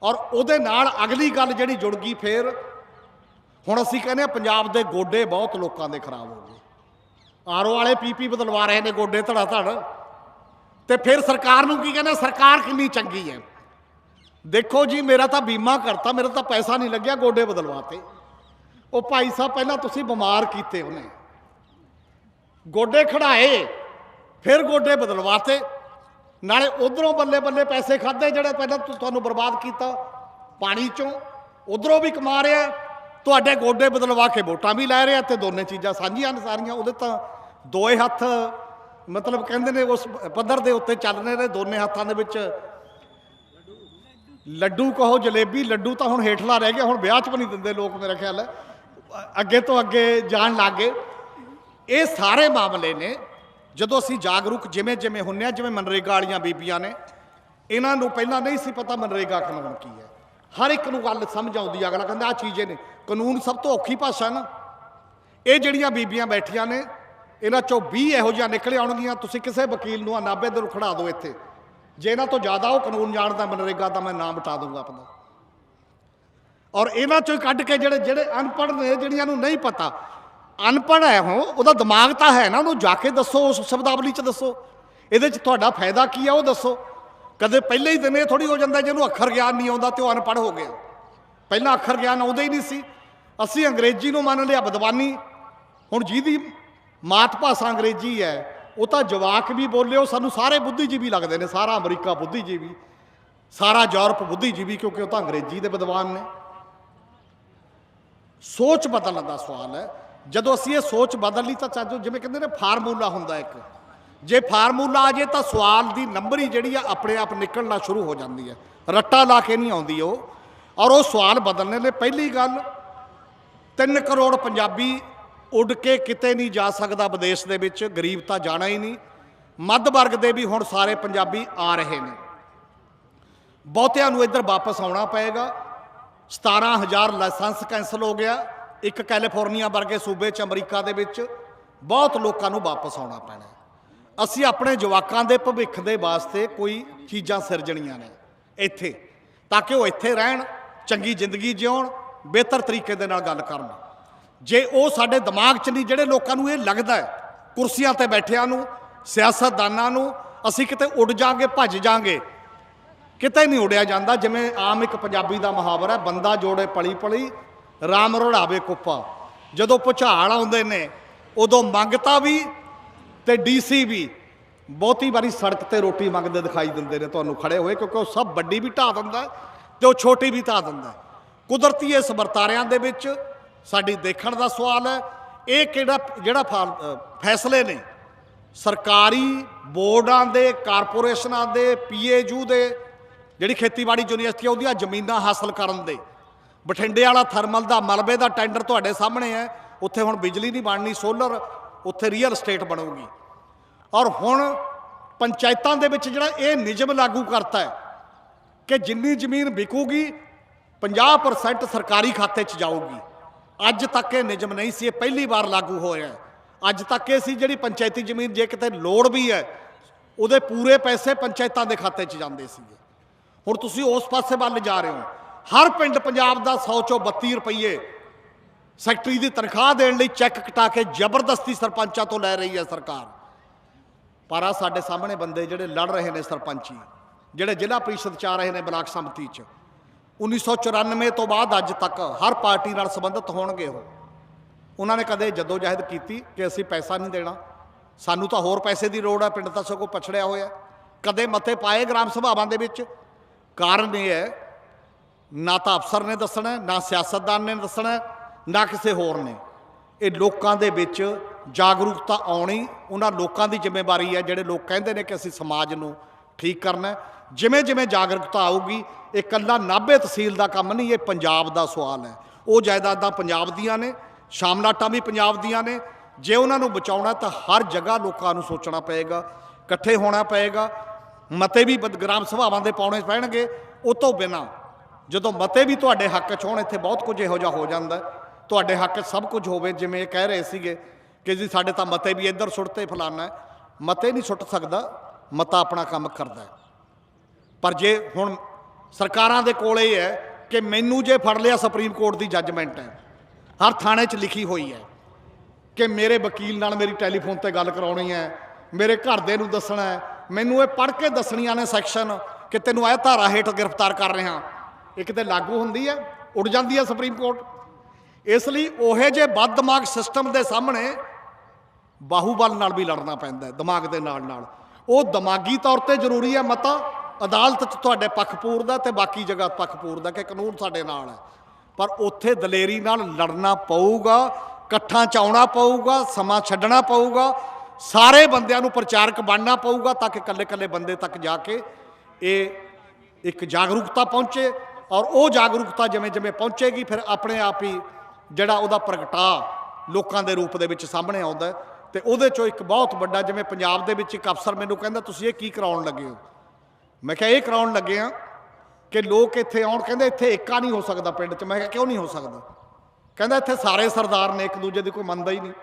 ਔਰ ਉਹਦੇ ਨਾਲ ਅਗਲੀ ਗੱਲ ਜਿਹੜੀ ਜੁੜ ਗਈ ਫੇਰ, ਹੁਣ ਅਸੀਂ ਕਹਿੰਦੇ ਆ ਪੰਜਾਬ ਦੇ ਗੋਡੇ ਬਹੁਤ ਲੋਕਾਂ ਦੇ ਖਰਾਬ ਹੋ ਗਏ। ਆਰਓ ਵਾਲੇ ਪੀਪੀ ਬਦਲਵਾ ਰਹੇ ਨੇ ਗੋਡੇ ਧੜਾ ਧੜ ਤੇ ਫਿਰ ਸਰਕਾਰ ਨੂੰ ਕੀ ਕਹਿੰਦੇ ਸਰਕਾਰ ਕਿੰਨੀ ਚੰਗੀ ਹੈ। ਦੇਖੋ ਜੀ, ਮੇਰਾ ਤਾਂ ਬੀਮਾ ਕਰਤਾ, ਮੇਰਾ ਤਾਂ ਪੈਸਾ ਨਹੀਂ ਲੱਗਿਆ ਗੋਡੇ ਬਦਲਵਾਤੇ। ਉਹ ਭਾਈ ਸਾਹਿਬ, ਪਹਿਲਾਂ ਤੁਸੀਂ ਬਿਮਾਰ ਕੀਤੇ ਉਹਨੇ। ਗੋਡੇ ਖੜਾਏ, ਫਿਰ ਗੋਡੇ ਬਦਲਵਾਤੇ। ਨਾਲੇ ਉਧਰੋਂ ਬੱਲੇ ਬੱਲੇ ਪੈਸੇ ਖਾਦੇ ਜਿਹੜੇ ਪਹਿਲਾਂ ਤੁ- ਤੁਹਾਨੂੰ ਬਰਬਾਦ ਕੀਤਾ ਪਾਣੀ ਚੋਂ। ਉਧਰੋਂ ਵੀ ਕਮਾ ਰਿਹਾ। ਤੁਹਾਡੇ ਗੋਡੇ ਬਦਲਵਾ ਕੇ ਵੋਟਾਂ ਵੀ ਲੈ ਰਿਹਾ ਤੇ ਦੋਨੇ ਚੀਜ਼ਾਂ ਸਾਂਝੀਆਂ ਨੇ ਸਾਰੀਆਂ, ਉਹਦੇ ਤਾਂ ਦੋਏ ਹੱਥ ਮਤਲਬ ਕਹਿੰਦੇ ਨੇ ਉਸ ਪੱਧਰ ਦੇ ਉੱਤੇ ਚੱਲ ਰਹੇ ਨੇ ਦੋਨੇ ਹੱਥਾਂ ਦੇ ਵਿੱਚ। ਲੱਡੂ ਕਹੋ ਜਲੇਬੀ ਲੱਡੂ ਤਾਂ ਹੁਣ ਹੇਠਲਾ ਰਹਿ ਗਿਆ ਹੁਣ ਵਿਆਹ 'ਚ ਵੀ ਨਹੀਂ ਦਿੰਦੇ ਲੋਕ ਮੇਰਾ ਖਿਆਲ ਹੈ। ਅੱਗੇ ਤੋਂ ਅੱਗੇ ਜਾਣ ਲੱਗੇ ਇਹ ਸਾਰੇ ਮਾਮਲੇ ਨੇ ਜਦੋਂ ਅਸੀਂ ਜਾਗਰੂਕ ਜਿਵੇਂ ਜਿਵੇਂ ਹੁੰਨੇ ਆ ਜਿਵੇਂ ਮਨਰੇਗਾ ਵਾਲੀਆਂ ਬੀਬੀਆਂ ਨੇ ਇਹਨਾਂ ਨੂੰ ਪਹਿਲਾਂ ਨਹੀਂ ਸੀ ਪਤਾ ਮਨਰੇਗਾ ਕਾਨੂੰਨ ਕੀ ਹੈ। ਹਰ ਇੱਕ ਨੂੰ ਗੱਲ ਸਮਝ ਆਉਂਦੀ ਆ, ਅਗਲਾ ਕਹਿੰਦਾ ਆ ਚੀਜ਼ੇ ਨੇ। ਕਾਨੂੰਨ ਸਭ ਤੋਂ ਔਖੀ ਭਾਸ਼ਾ ਨਾ। ਇਹ ਜਿਹੜੀਆਂ ਬੀਬੀਆਂ ਬੈਠੀਆਂ ਨੇ ਇਹਨਾਂ ਚੋਂ 20 ਇਹੋ ਜਿਹੀਆਂ ਨਿਕਲ ਆਉਣਗੀਆਂ, ਤੁਸੀਂ ਕਿਸੇ ਵਕੀਲ ਨੂੰ ਆ ਦੇ ਨੂੰ ਖੜਾ ਦਿਓ ਇੱਥੇ। ਜੇ ਇਹਨਾਂ ਤੋਂ ਜ਼ਿਆਦਾ ਉਹ ਕਾਨੂੰਨ ਜਾਣਦਾ ਮਨਰੇਗਾ, ਤਾਂ ਮੈਂ ਨਾਮ ਬਤਾ ਦੂੰਗਾ ਆਪਣਾ। ਔਰ ਇਹਨਾਂ ਚੋਂ ਹੀ ਕੱਢ ਕੇ ਜਿਹੜੇ ਜਿਹੜੇ ਅਨਪੜ੍ਹ ਨੇ, ਜਿਹੜੀਆਂ ਨੂੰ ਨਹੀਂ ਪਤਾ, ਅਨਪੜ੍ਹ ਹੈ ਹੋ ਉਹਦਾ ਦਿਮਾਗ ਤਾਂ ਹੈ ਨਾ, ਉਹਨੂੰ ਜਾ ਕੇ ਦੱਸੋ, ਉਸ ਸ਼ਬਦਾਵਲੀ ਚ ਦੱਸੋ। ਇਹਦੇ ਚ ਤੁਹਾਡਾ ਫਾਇਦਾ ਕੀ ਹੈ ਉਹ ਦੱਸੋ। ਕਦੇ ਪਹਿਲੇ ਹੀ ਦਿਨ ਇਹ ਥੋੜੀ ਹੋ ਜਾਂਦਾ, ਜਿਹਨੂੰ ਅੱਖਰ ਗਿਆਨ ਨਹੀਂ ਆਉਂਦਾ, ਤੇ ਉਹ ਅਨਪੜ੍ਹ ਹੋ ਗਿਆ। ਪਹਿਲਾਂ ਅੱਖਰ ਗਿਆਨ ਆਉਂਦਾ ਹੀ ਨਹੀਂ ਸੀ। ਅਸੀਂ ਅੰਗਰੇਜ਼ੀ ਨੂੰ ਮੰਨ ਲਿਆ, ਬਦਵਾਨੀ। ਹੁਣ ਜਿਹਦੀ ਮਾਤ ਭਾਸ਼ਾ ਅੰਗਰੇਜ਼ੀ ਹੈ। ਉਹ ਤਾਂ ਜਵਾਕ ਵੀ ਬੋਲਿਓ, ਸਾਨੂੰ ਸਾਰੇ ਬੁੱਧੀਜੀਵੀ ਲੱਗਦੇ ਨੇ, ਸਾਰਾ ਅਮਰੀਕਾ ਬੁੱਧੀਜੀਵੀ, ਸਾਰਾ ਯੂਰਪ ਬੁੱਧੀਜੀਵੀ, ਕਿਉਂਕਿ ਉਹ ਤਾਂ ਅੰਗਰੇਜ਼ੀ ਦੇ ਵਿਦਵਾਨ ਨੇ। ਸੋਚ ਬਦਲਣ ਦਾ ਸਵਾਲ ਹੈ। ਜਦੋਂ ਅਸੀਂ ਇਹ ਸੋਚ ਬਦਲ ਲਈ ਤਾਂ ਚਾਚੋ, ਜਿਵੇਂ ਕਹਿੰਦੇ ਨੇ ਫਾਰਮੂਲਾ ਹੁੰਦਾ ਇੱਕ। ਜੇ ਫਾਰਮੂਲਾ ਆ ਜੇ ਤਾਂ ਸਵਾਲ ਦੀ ਨੰਬਰੀ ਜਿਹੜੀ ਆ, ਆਪਣੇ ਆਪ ਨਿਕਲਣਾ ਸ਼ੁਰੂ ਹੋ ਜਾਂਦੀ ਹੈ। ਰੱਟਾ ਲਾ ਕੇ ਨਹੀਂ ਆਉਂਦੀ ਉਹ। ਔਰ ਉਹ ਸਵਾਲ ਬਦਲਣੇ ਨੇ। ਪਹਿਲੀ ਗੱਲ 3 ਕਰੋੜ ਪੰਜਾਬੀ ਉੱਡ ਕੇ ਕਿਤੇ ਨਹੀਂ ਜਾ ਸਕਦਾ ਵਿਦੇਸ਼ ਦੇ ਵਿੱਚ, ਗਰੀਬ ਤਾਂ ਜਾਣਾ ਹੀ ਨਹੀਂ। ਮੱਧ ਵਰਗ ਦੇ ਵੀ ਹੁਣ ਸਾਰੇ ਪੰਜਾਬੀ ਆ ਰਹੇ ਨੇ। ਬਹੁਤਿਆਂ ਨੂੰ ਇੱਧਰ ਵਾਪਸ ਆਉਣਾ ਪਏਗਾ। 17000 ਲਾਇਸੈਂਸ ਕੈਂਸਲ ਹੋ ਗਿਆ। ਇੱਕ ਕੈਲੀਫੋਰਨੀਆ ਵਰਗੇ ਸੂਬੇ 'ਚ, ਅਮਰੀਕਾ ਦੇ ਵਿੱਚ ਬਹੁਤ ਲੋਕਾਂ ਨੂੰ ਵਾਪਸ ਆਉਣਾ ਪੈਣਾ। ਅਸੀਂ ਆਪਣੇ ਜਵਾਕਾਂ ਦੇ ਭਵਿੱਖ ਦੇ ਵਾਸਤੇ ਕੋਈ ਚੀਜ਼ਾਂ ਸਿਰਜਣੀਆਂ ਨੇ ਇੱਥੇ, ਤਾਂ ਕਿ ਉਹ ਇੱਥੇ ਰਹਿਣ, ਚੰਗੀ ਜ਼ਿੰਦਗੀ ਜਿਉਣ, ਬਿਹਤਰ ਤਰੀਕੇ ਦੇ ਨਾਲ ਗੱਲ ਕਰਨ। ਜੇ ਉਹ ਸਾਡੇ ਦਿਮਾਗ 'ਚ ਨਹੀਂ, ਜਿਹੜੇ ਲੋਕਾਂ ਨੂੰ ਇਹ ਲੱਗਦਾ ਹੈ, ਕੁਰਸੀਆਂ ਤੇ ਬੈਠਿਆਂ ਨੂੰ, ਸਿਆਸਤਦਾਨਾਂ ਨੂੰ, ਅਸੀਂ ਕਿਤੇ ਉੱਡ ਜਾਾਂਗੇ, ਭੱਜ ਜਾਾਂਗੇ, ਕਿਤੇ ਨਹੀਂ ਉੜਿਆ ਜਾਂਦਾ, ਜਿਵੇਂ ਆਮ ਇੱਕ ਪੰਜਾਬੀ ਦਾ ਮੁਹਾਵਰਾ ਹੈ, ਬੰਦਾ ਜੋੜੇ ਪਲੀ ਪਲੀ, ਰਾਮ ਰੋੜਾਵੇ ਕੁੱਪਾ। ਜਦੋਂ ਭੁਚਾਲ ਆਉਂਦੇ ਨੇ, ਉਦੋਂ ਮੰਗਤਾ ਵੀ ਤੇ ਡੀਸੀ ਵੀ, ਬਹੁਤੀ ਵਾਰੀ ਸੜਕ ਤੇ ਰੋਟੀ ਮੰਗਦੇ ਦਿਖਾਈ ਦਿੰਦੇ ਨੇ, ਤੁਹਾਨੂੰ ਖੜੇ ਹੋਏ, ਕਿਉਂਕਿ ਉਹ ਸਭ ਵੱਡੀ ਵੀ ਢਾ ਦਿੰਦਾ ਹੈ ਤੇ ਉਹ ਛੋਟੀ ਵੀ ਢਾ ਦਿੰਦਾ ਕੁਦਰਤੀ ਇਸ ਵਰਤਾਰਿਆਂ ਦੇ ਵਿੱਚ ਸਾਡੀ ਦੇਖਣ ਦਾ ਸਵਾਲ ਹੈ, ਇਹ ਕਿਹੜਾ, ਜਿਹੜਾ ਫਾ- ਫੈਸਲੇ ਨੇ? ਸਰਕਾਰੀ ਬੋਰਡਾਂ ਦੇ, ਕਾਰਪੋਰੇਸ਼ਨਾਂ ਦੇ, ਪੀਏਯੂ ਦੇ, ਜਿਹੜੀ ਖੇਤੀਬਾੜੀ ਯੂਨੀਵਰਸਿਟੀ ਉਹਦੀਆਂ ਜ਼ਮੀਨਾਂ ਹਾਸਲ ਕਰਨ ਦੇ। ਬਠਿੰਡੇ ਵਾਲਾ ਥਰਮਲ ਦਾ, ਮਲਬੇ ਦਾ ਟੈਂਡਰ ਤੁਹਾਡੇ ਸਾਹਮਣੇ ਹੈ, ਉੱਥੇ ਹੁਣ ਬਿਜਲੀ ਨਹੀਂ ਬਣਨੀ, ਸੋਲਰ, ਉੱਥੇ ਰੀਅਲ ਸਟੇਟ ਬਣੂਗੀ। ਔਰ ਹੁਣ ਪੰਚਾਇਤਾਂ ਦੇ ਵਿੱਚ ਜਿਹੜਾ ਇਹ ਨਿਯਮ ਲਾਗੂ ਕਰਤਾ ਹੈ ਕਿ ਜਿੰਨੀ ਜ਼ਮੀਨ ਵਿਕੂਗੀ 50% ਸਰਕਾਰੀ ਖਾਤੇ 'ਚ ਜਾਊਗੀ। ਅੱਜ ਤੱਕ ਇਹ ਨਿਯਮ ਨਹੀਂ ਸੀ, ਇਹ ਪਹਿਲੀ ਵਾਰ ਲਾਗੂ ਹੋਇਆ ਹੈ। ਅੱਜ ਤੱਕ ਇਹ ਸੀ ਜਿਹੜੀ ਪੰਚਾਇਤੀ ਜ਼ਮੀਨ ਜੇ ਕਿਤੇ ਲੋੜ ਵੀ ਹੈ, ਉਹਦੇ ਪੂਰੇ ਪੈਸੇ ਪੰਚਾਇਤਾਂ ਦੇ ਖਾਤੇ 'ਚ ਜਾਂਦੇ ਸੀਗੇ। ਹੁਣ ਤੁਸੀਂ ਉਸ ਪਾਸੇ ਵੱਲ ਜਾ ਰਹੇ ਹੋ। ਹਰ ਪਿੰਡ ਪੰਜਾਬ ਦਾ 100 ਚੋਂ 32 ਰੁਪਏ ਸੈਕਟਰੀ ਦੀ ਤਨਖਾਹ ਦੇਣ ਲਈ ਚੈੱਕ ਕਟਾ ਕੇ ਜ਼ਬਰਦਸਤੀ ਸਰਪੰਚਾਂ ਤੋਂ ਲੈ ਰਹੀ ਹੈ ਸਰਕਾਰ। ਪਰ ਆ ਸਾਡੇ ਸਾਹਮਣੇ ਬੰਦੇ ਜਿਹੜੇ ਲੜ ਰਹੇ ਨੇ ਸਰਪੰਚੀ, ਜਿਹੜੇ ਜ਼ਿਲ੍ਹਾ ਪ੍ਰੀਸ਼ਦ ਚ ਆ ਰਹੇ ਨੇ ਬਲਾਕ ਸੰਮਤੀ ਚ 1994 ਤੋਂ ਬਾਅਦ ਅੱਜ ਤੱਕ ਹਰ ਪਾਰਟੀ ਨਾਲ ਸੰਬੰਧਿਤ ਹੋਣਗੇ ਉਹ। ਉਹਨਾਂ ਨੇ ਕਦੇ ਜਦੋਜਹਿਦ ਕੀਤੀ ਕਿ ਅਸੀਂ ਪੈਸਾ ਨਹੀਂ ਦੇਣਾ। ਸਾਨੂੰ ਤਾਂ ਹੋਰ ਪੈਸੇ ਦੀ ਲੋੜ ਹੈ, ਪਿੰਡ ਤਾਂ ਸਗੋਂ ਪਛੜਿਆ ਹੋਇਆ ਕਦੇ ਮਤੇ ਪਾਏ ਗ੍ਰਾਮ ਸਭਾਵਾਂ ਦੇ ਵਿੱਚ। ਕਾਰਨ ਇਹ ਹੈ, ਨਾ ਤਾਂ ਅਫਸਰ ਨੇ ਦੱਸਣਾ, ਨਾ ਸਿਆਸਤਦਾਨ ਨੇ ਦੱਸਣਾ, ਨਾ ਕਿਸੇ ਹੋਰ ਨੇ। ਇਹ ਲੋਕਾਂ ਦੇ ਵਿੱਚ ਜਾਗਰੂਕਤਾ ਆਉਣੀ ਉਹਨਾਂ ਲੋਕਾਂ ਦੀ ਜ਼ਿੰਮੇਵਾਰੀ ਹੈ, ਜਿਹੜੇ ਲੋਕ ਕਹਿੰਦੇ ਨੇ ਕਿ ਅਸੀਂ ਸਮਾਜ ਨੂੰ ਠੀਕ ਕਰਨਾ ਜਿਵੇਂ ਜਿਵੇਂ ਜਾਗਰੂਕਤਾ ਆਊਗੀ ਇਹ ਕੱਲਾ ਨਾਭੇ ਤਹਿਸੀਲ ਦਾ ਕੰਮ ਨਹੀਂ, ਇਹ ਪੰਜਾਬ ਦਾ ਸਵਾਲ ਹੈ। ਉਹ ਜਾਇਦਾਦਾਂ ਪੰਜਾਬ ਦੀਆਂ ਨੇ, ਸ਼ਾਮਲਾਟਾਂ ਵੀ ਪੰਜਾਬ ਦੀਆਂ ਨੇ। ਜੇ ਉਹਨਾਂ ਨੂੰ ਬਚਾਉਣਾ ਤਾਂ ਹਰ ਜਗ੍ਹਾ ਲੋਕਾਂ ਨੂੰ ਸੋਚਣਾ ਪਏਗਾ, ਇਕੱਠੇ ਹੋਣਾ ਪਏਗਾ। ਮਤੇ ਵੀ ਗ੍ਰਾਮ ਸਭਾਵਾਂ ਦੇ ਪਾਉਣੇ ਪੈਣਗੇ। ਉਹ ਤੋਂ ਬਿਨਾ ਜਦੋਂ ਮਤੇ ਵੀ ਤੁਹਾਡੇ ਹੱਕ 'ਚ ਹੋਣ, ਇੱਥੇ ਬਹੁਤ ਕੁਝ ਇਹੋ ਜਿਹਾ ਹੋ ਜਾਂਦਾ ਤੁਹਾਡੇ ਹੱਕ 'ਚ ਸਭ ਕੁਝ ਹੋਵੇ, ਜਿਵੇਂ ਇਹ ਕਹਿ ਰਹੇ ਸੀਗੇ ਕਿ ਜੀ ਸਾਡੇ ਤਾਂ ਮਤੇ ਵੀ ਇੱਧਰ ਸੁੱਟਤੇ ਫਲਾਨਾ ਹੈ। ਮਤੇ ਨਹੀਂ ਸੁੱਟ ਸਕਦਾ, ਮਤਾ ਆਪਣਾ ਕੰਮ ਕਰਦਾ ਪਰ ਜੇ ਹੁਣ ਸਰਕਾਰਾਂ ਦੇ ਕੋਲ ਇਹ ਹੈ ਕਿ ਮੈਨੂੰ ਜੇ ਫੜ ਲਿਆ ਸੁਪਰੀਮ ਕੋਰਟ ਦੀ ਜੱਜਮੈਂਟ ਹੈ, ਹਰ ਥਾਣੇ 'ਚ ਲਿਖੀ ਹੋਈ ਹੈ ਕਿ ਮੇਰੇ ਵਕੀਲ ਨਾਲ ਮੇਰੀ ਟੈਲੀਫੋਨ ਤੇ ਗੱਲ ਕਰਾਉਣੀ ਹੈ, ਮੇਰੇ ਘਰ ਦੇ ਨੂੰ ਦੱਸਣਾ ਹੈ, ਮੈਨੂੰ ਇਹ ਪੜ੍ਹ ਕੇ ਦੱਸਣੀਆਂ ਨੇ ਸੈਕਸ਼ਨ ਕਿ ਤੈਨੂੰ ਇਹ ਧਾਰਾ ਹੇਠ ਗ੍ਰਿਫਤਾਰ ਕਰ ਰਿਹਾ। ਇਹ ਕਿਤੇ ਲਾਗੂ ਹੁੰਦੀ ਹੈ? ਉੱਡ ਜਾਂਦੀ ਹੈ ਸੁਪਰੀਮ ਕੋਰਟ? ਇਸ ਲਈ ਉਹੇ ਜੇ ਬਦ ਦਿਮਾਗ ਸਿਸਟਮ ਦੇ ਸਾਹਮਣੇ ਬਾਹੂਬਲ ਨਾਲ ਵੀ ਲੜਨਾ ਪੈਂਦਾ ਦਿਮਾਗ ਦੇ ਨਾਲ ਨਾਲ ਉਹ ਦਿਮਾਗੀ ਤੌਰ ਤੇ ਜ਼ਰੂਰੀ ਹੈ ਮਤਾ ਅਦਾਲਤ 'ਚ ਤੁਹਾਡੇ ਪੱਖ ਪੂਰਦਾ ਤੇ ਬਾਕੀ ਜਗ੍ਹਾ ਪੱਖ ਪੂਰਦਾ ਕਿ ਕਾਨੂੰਨ ਸਾਡੇ ਨਾਲ ਹੈ। ਪਰ ਉੱਥੇ ਦਲੇਰੀ ਨਾਲ ਲੜਨਾ ਪਊਗਾ, ਇਕੱਠਾਂ ਚ ਆਉਣਾ ਪਊਗਾ, ਸਮਾਂ ਛੱਡਣਾ ਪਊਗਾ, ਸਾਰੇ ਬੰਦਿਆਂ ਨੂੰ ਪ੍ਰਚਾਰਕ ਬਣਨਾ ਪਊਗਾ ਤਾਂ ਕਿ ਇਕੱਲੇ-ਇਕੱਲੇ ਬੰਦੇ ਤੱਕ ਜਾ ਕੇ ਇਹ ਇੱਕ ਜਾਗਰੂਕਤਾ ਪਹੁੰਚੇ ਔਰ ਉਹ ਜਾਗਰੂਕਤਾ ਜਿਵੇਂ ਜਿਵੇਂ ਪਹੁੰਚੇਗੀ, ਫਿਰ ਆਪਣੇ ਆਪ ਹੀ ਜਿਹੜਾ ਉਹਦਾ ਪ੍ਰਗਟਾ ਲੋਕਾਂ ਦੇ ਰੂਪ ਦੇ ਵਿੱਚ ਸਾਹਮਣੇ ਆਉਂਦਾ ਹੈ ਤੇ ਉਹਦੇ ਚੋਂ ਇੱਕ ਬਹੁਤ ਵੱਡਾ ਜਿਵੇਂ ਪੰਜਾਬ ਦੇ ਵਿੱਚ ਇੱਕ ਅਫਸਰ ਮੈਨੂੰ ਕਹਿੰਦਾ, ਤੁਸੀਂ ਇਹ ਕੀ ਕਰਾਉਣ ਲੱਗੇ ਹੋ? ਮੈਂ ਕਿਹਾ ਇਹ ਕਰਾਉਣ ਲੱਗੇ ਆ ਕਿ ਲੋਕ ਇੱਥੇ ਆਉਣ, ਕਹਿੰਦੇ ਇੱਥੇ ਏਕਾ ਨਹੀਂ ਹੋ ਸਕਦਾ ਪਿੰਡ 'ਚ। ਮੈਂ ਕਿਹਾ ਕਿਉਂ ਨਹੀਂ ਹੋ ਸਕਦਾ? ਕਹਿੰਦਾ ਇੱਥੇ ਸਾਰੇ ਸਰਦਾਰ ਨੇ ਇੱਕ ਦੂਜੇ ਦੀ ਕੋਈ ਮੰਨਦਾ ਹੀ ਨਹੀਂ।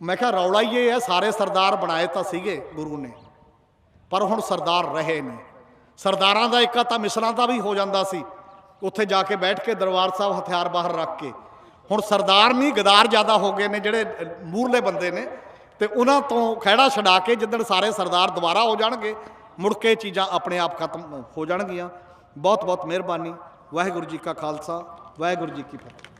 ਮੈਂ ਕਿਹਾ ਰੌਲਾ ਹੀ ਇਹ ਹੈ, ਸਾਰੇ ਸਰਦਾਰ ਬਣਾਏ ਤਾਂ ਸੀਗੇ ਗੁਰੂ ਨੇ, ਪਰ ਹੁਣ ਸਰਦਾਰ ਰਹੇ ਨੇ। ਸਰਦਾਰਾਂ ਦਾ ਏਕਾ ਤਾਂ ਮਿਸਲਾਂ ਦਾ ਵੀ ਹੋ ਜਾਂਦਾ ਸੀ, ਉੱਥੇ ਜਾ ਕੇ ਬੈਠ ਕੇ ਦਰਬਾਰ ਸਾਹਿਬ ਹਥਿਆਰ ਬਾਹਰ ਰੱਖ ਕੇ। ਹੁਣ ਸਰਦਾਰ ਨਹੀਂ, ਗਦਾਰ ਜ਼ਿਆਦਾ ਹੋ ਗਏ ਨੇ ਜਿਹੜੇ ਮੂਰਲੇ ਬੰਦੇ ਨੇ, ਤੇ ਉਹਨਾਂ ਤੋਂ ਖਹਿੜਾ ਛਡਾ ਕੇ ਜਿੱਦਣ ਸਾਰੇ ਸਰਦਾਰ ਦੁਬਾਰਾ ਹੋ ਜਾਣਗੇ ਮੁੜ ਕੇ ਚੀਜ਼ਾਂ ਆਪਣੇ ਆਪ ਖਤਮ ਹੋ ਜਾਣਗੀਆਂ। ਬਹੁਤ ਬਹੁਤ ਮਿਹਰਬਾਨੀ। ਵਾਹਿਗੁਰੂ ਜੀ ਕਾ ਖਾਲਸਾ, ਵਾਹਿਗੁਰੂ ਜੀ ਕੀ ਫਤਿਹ।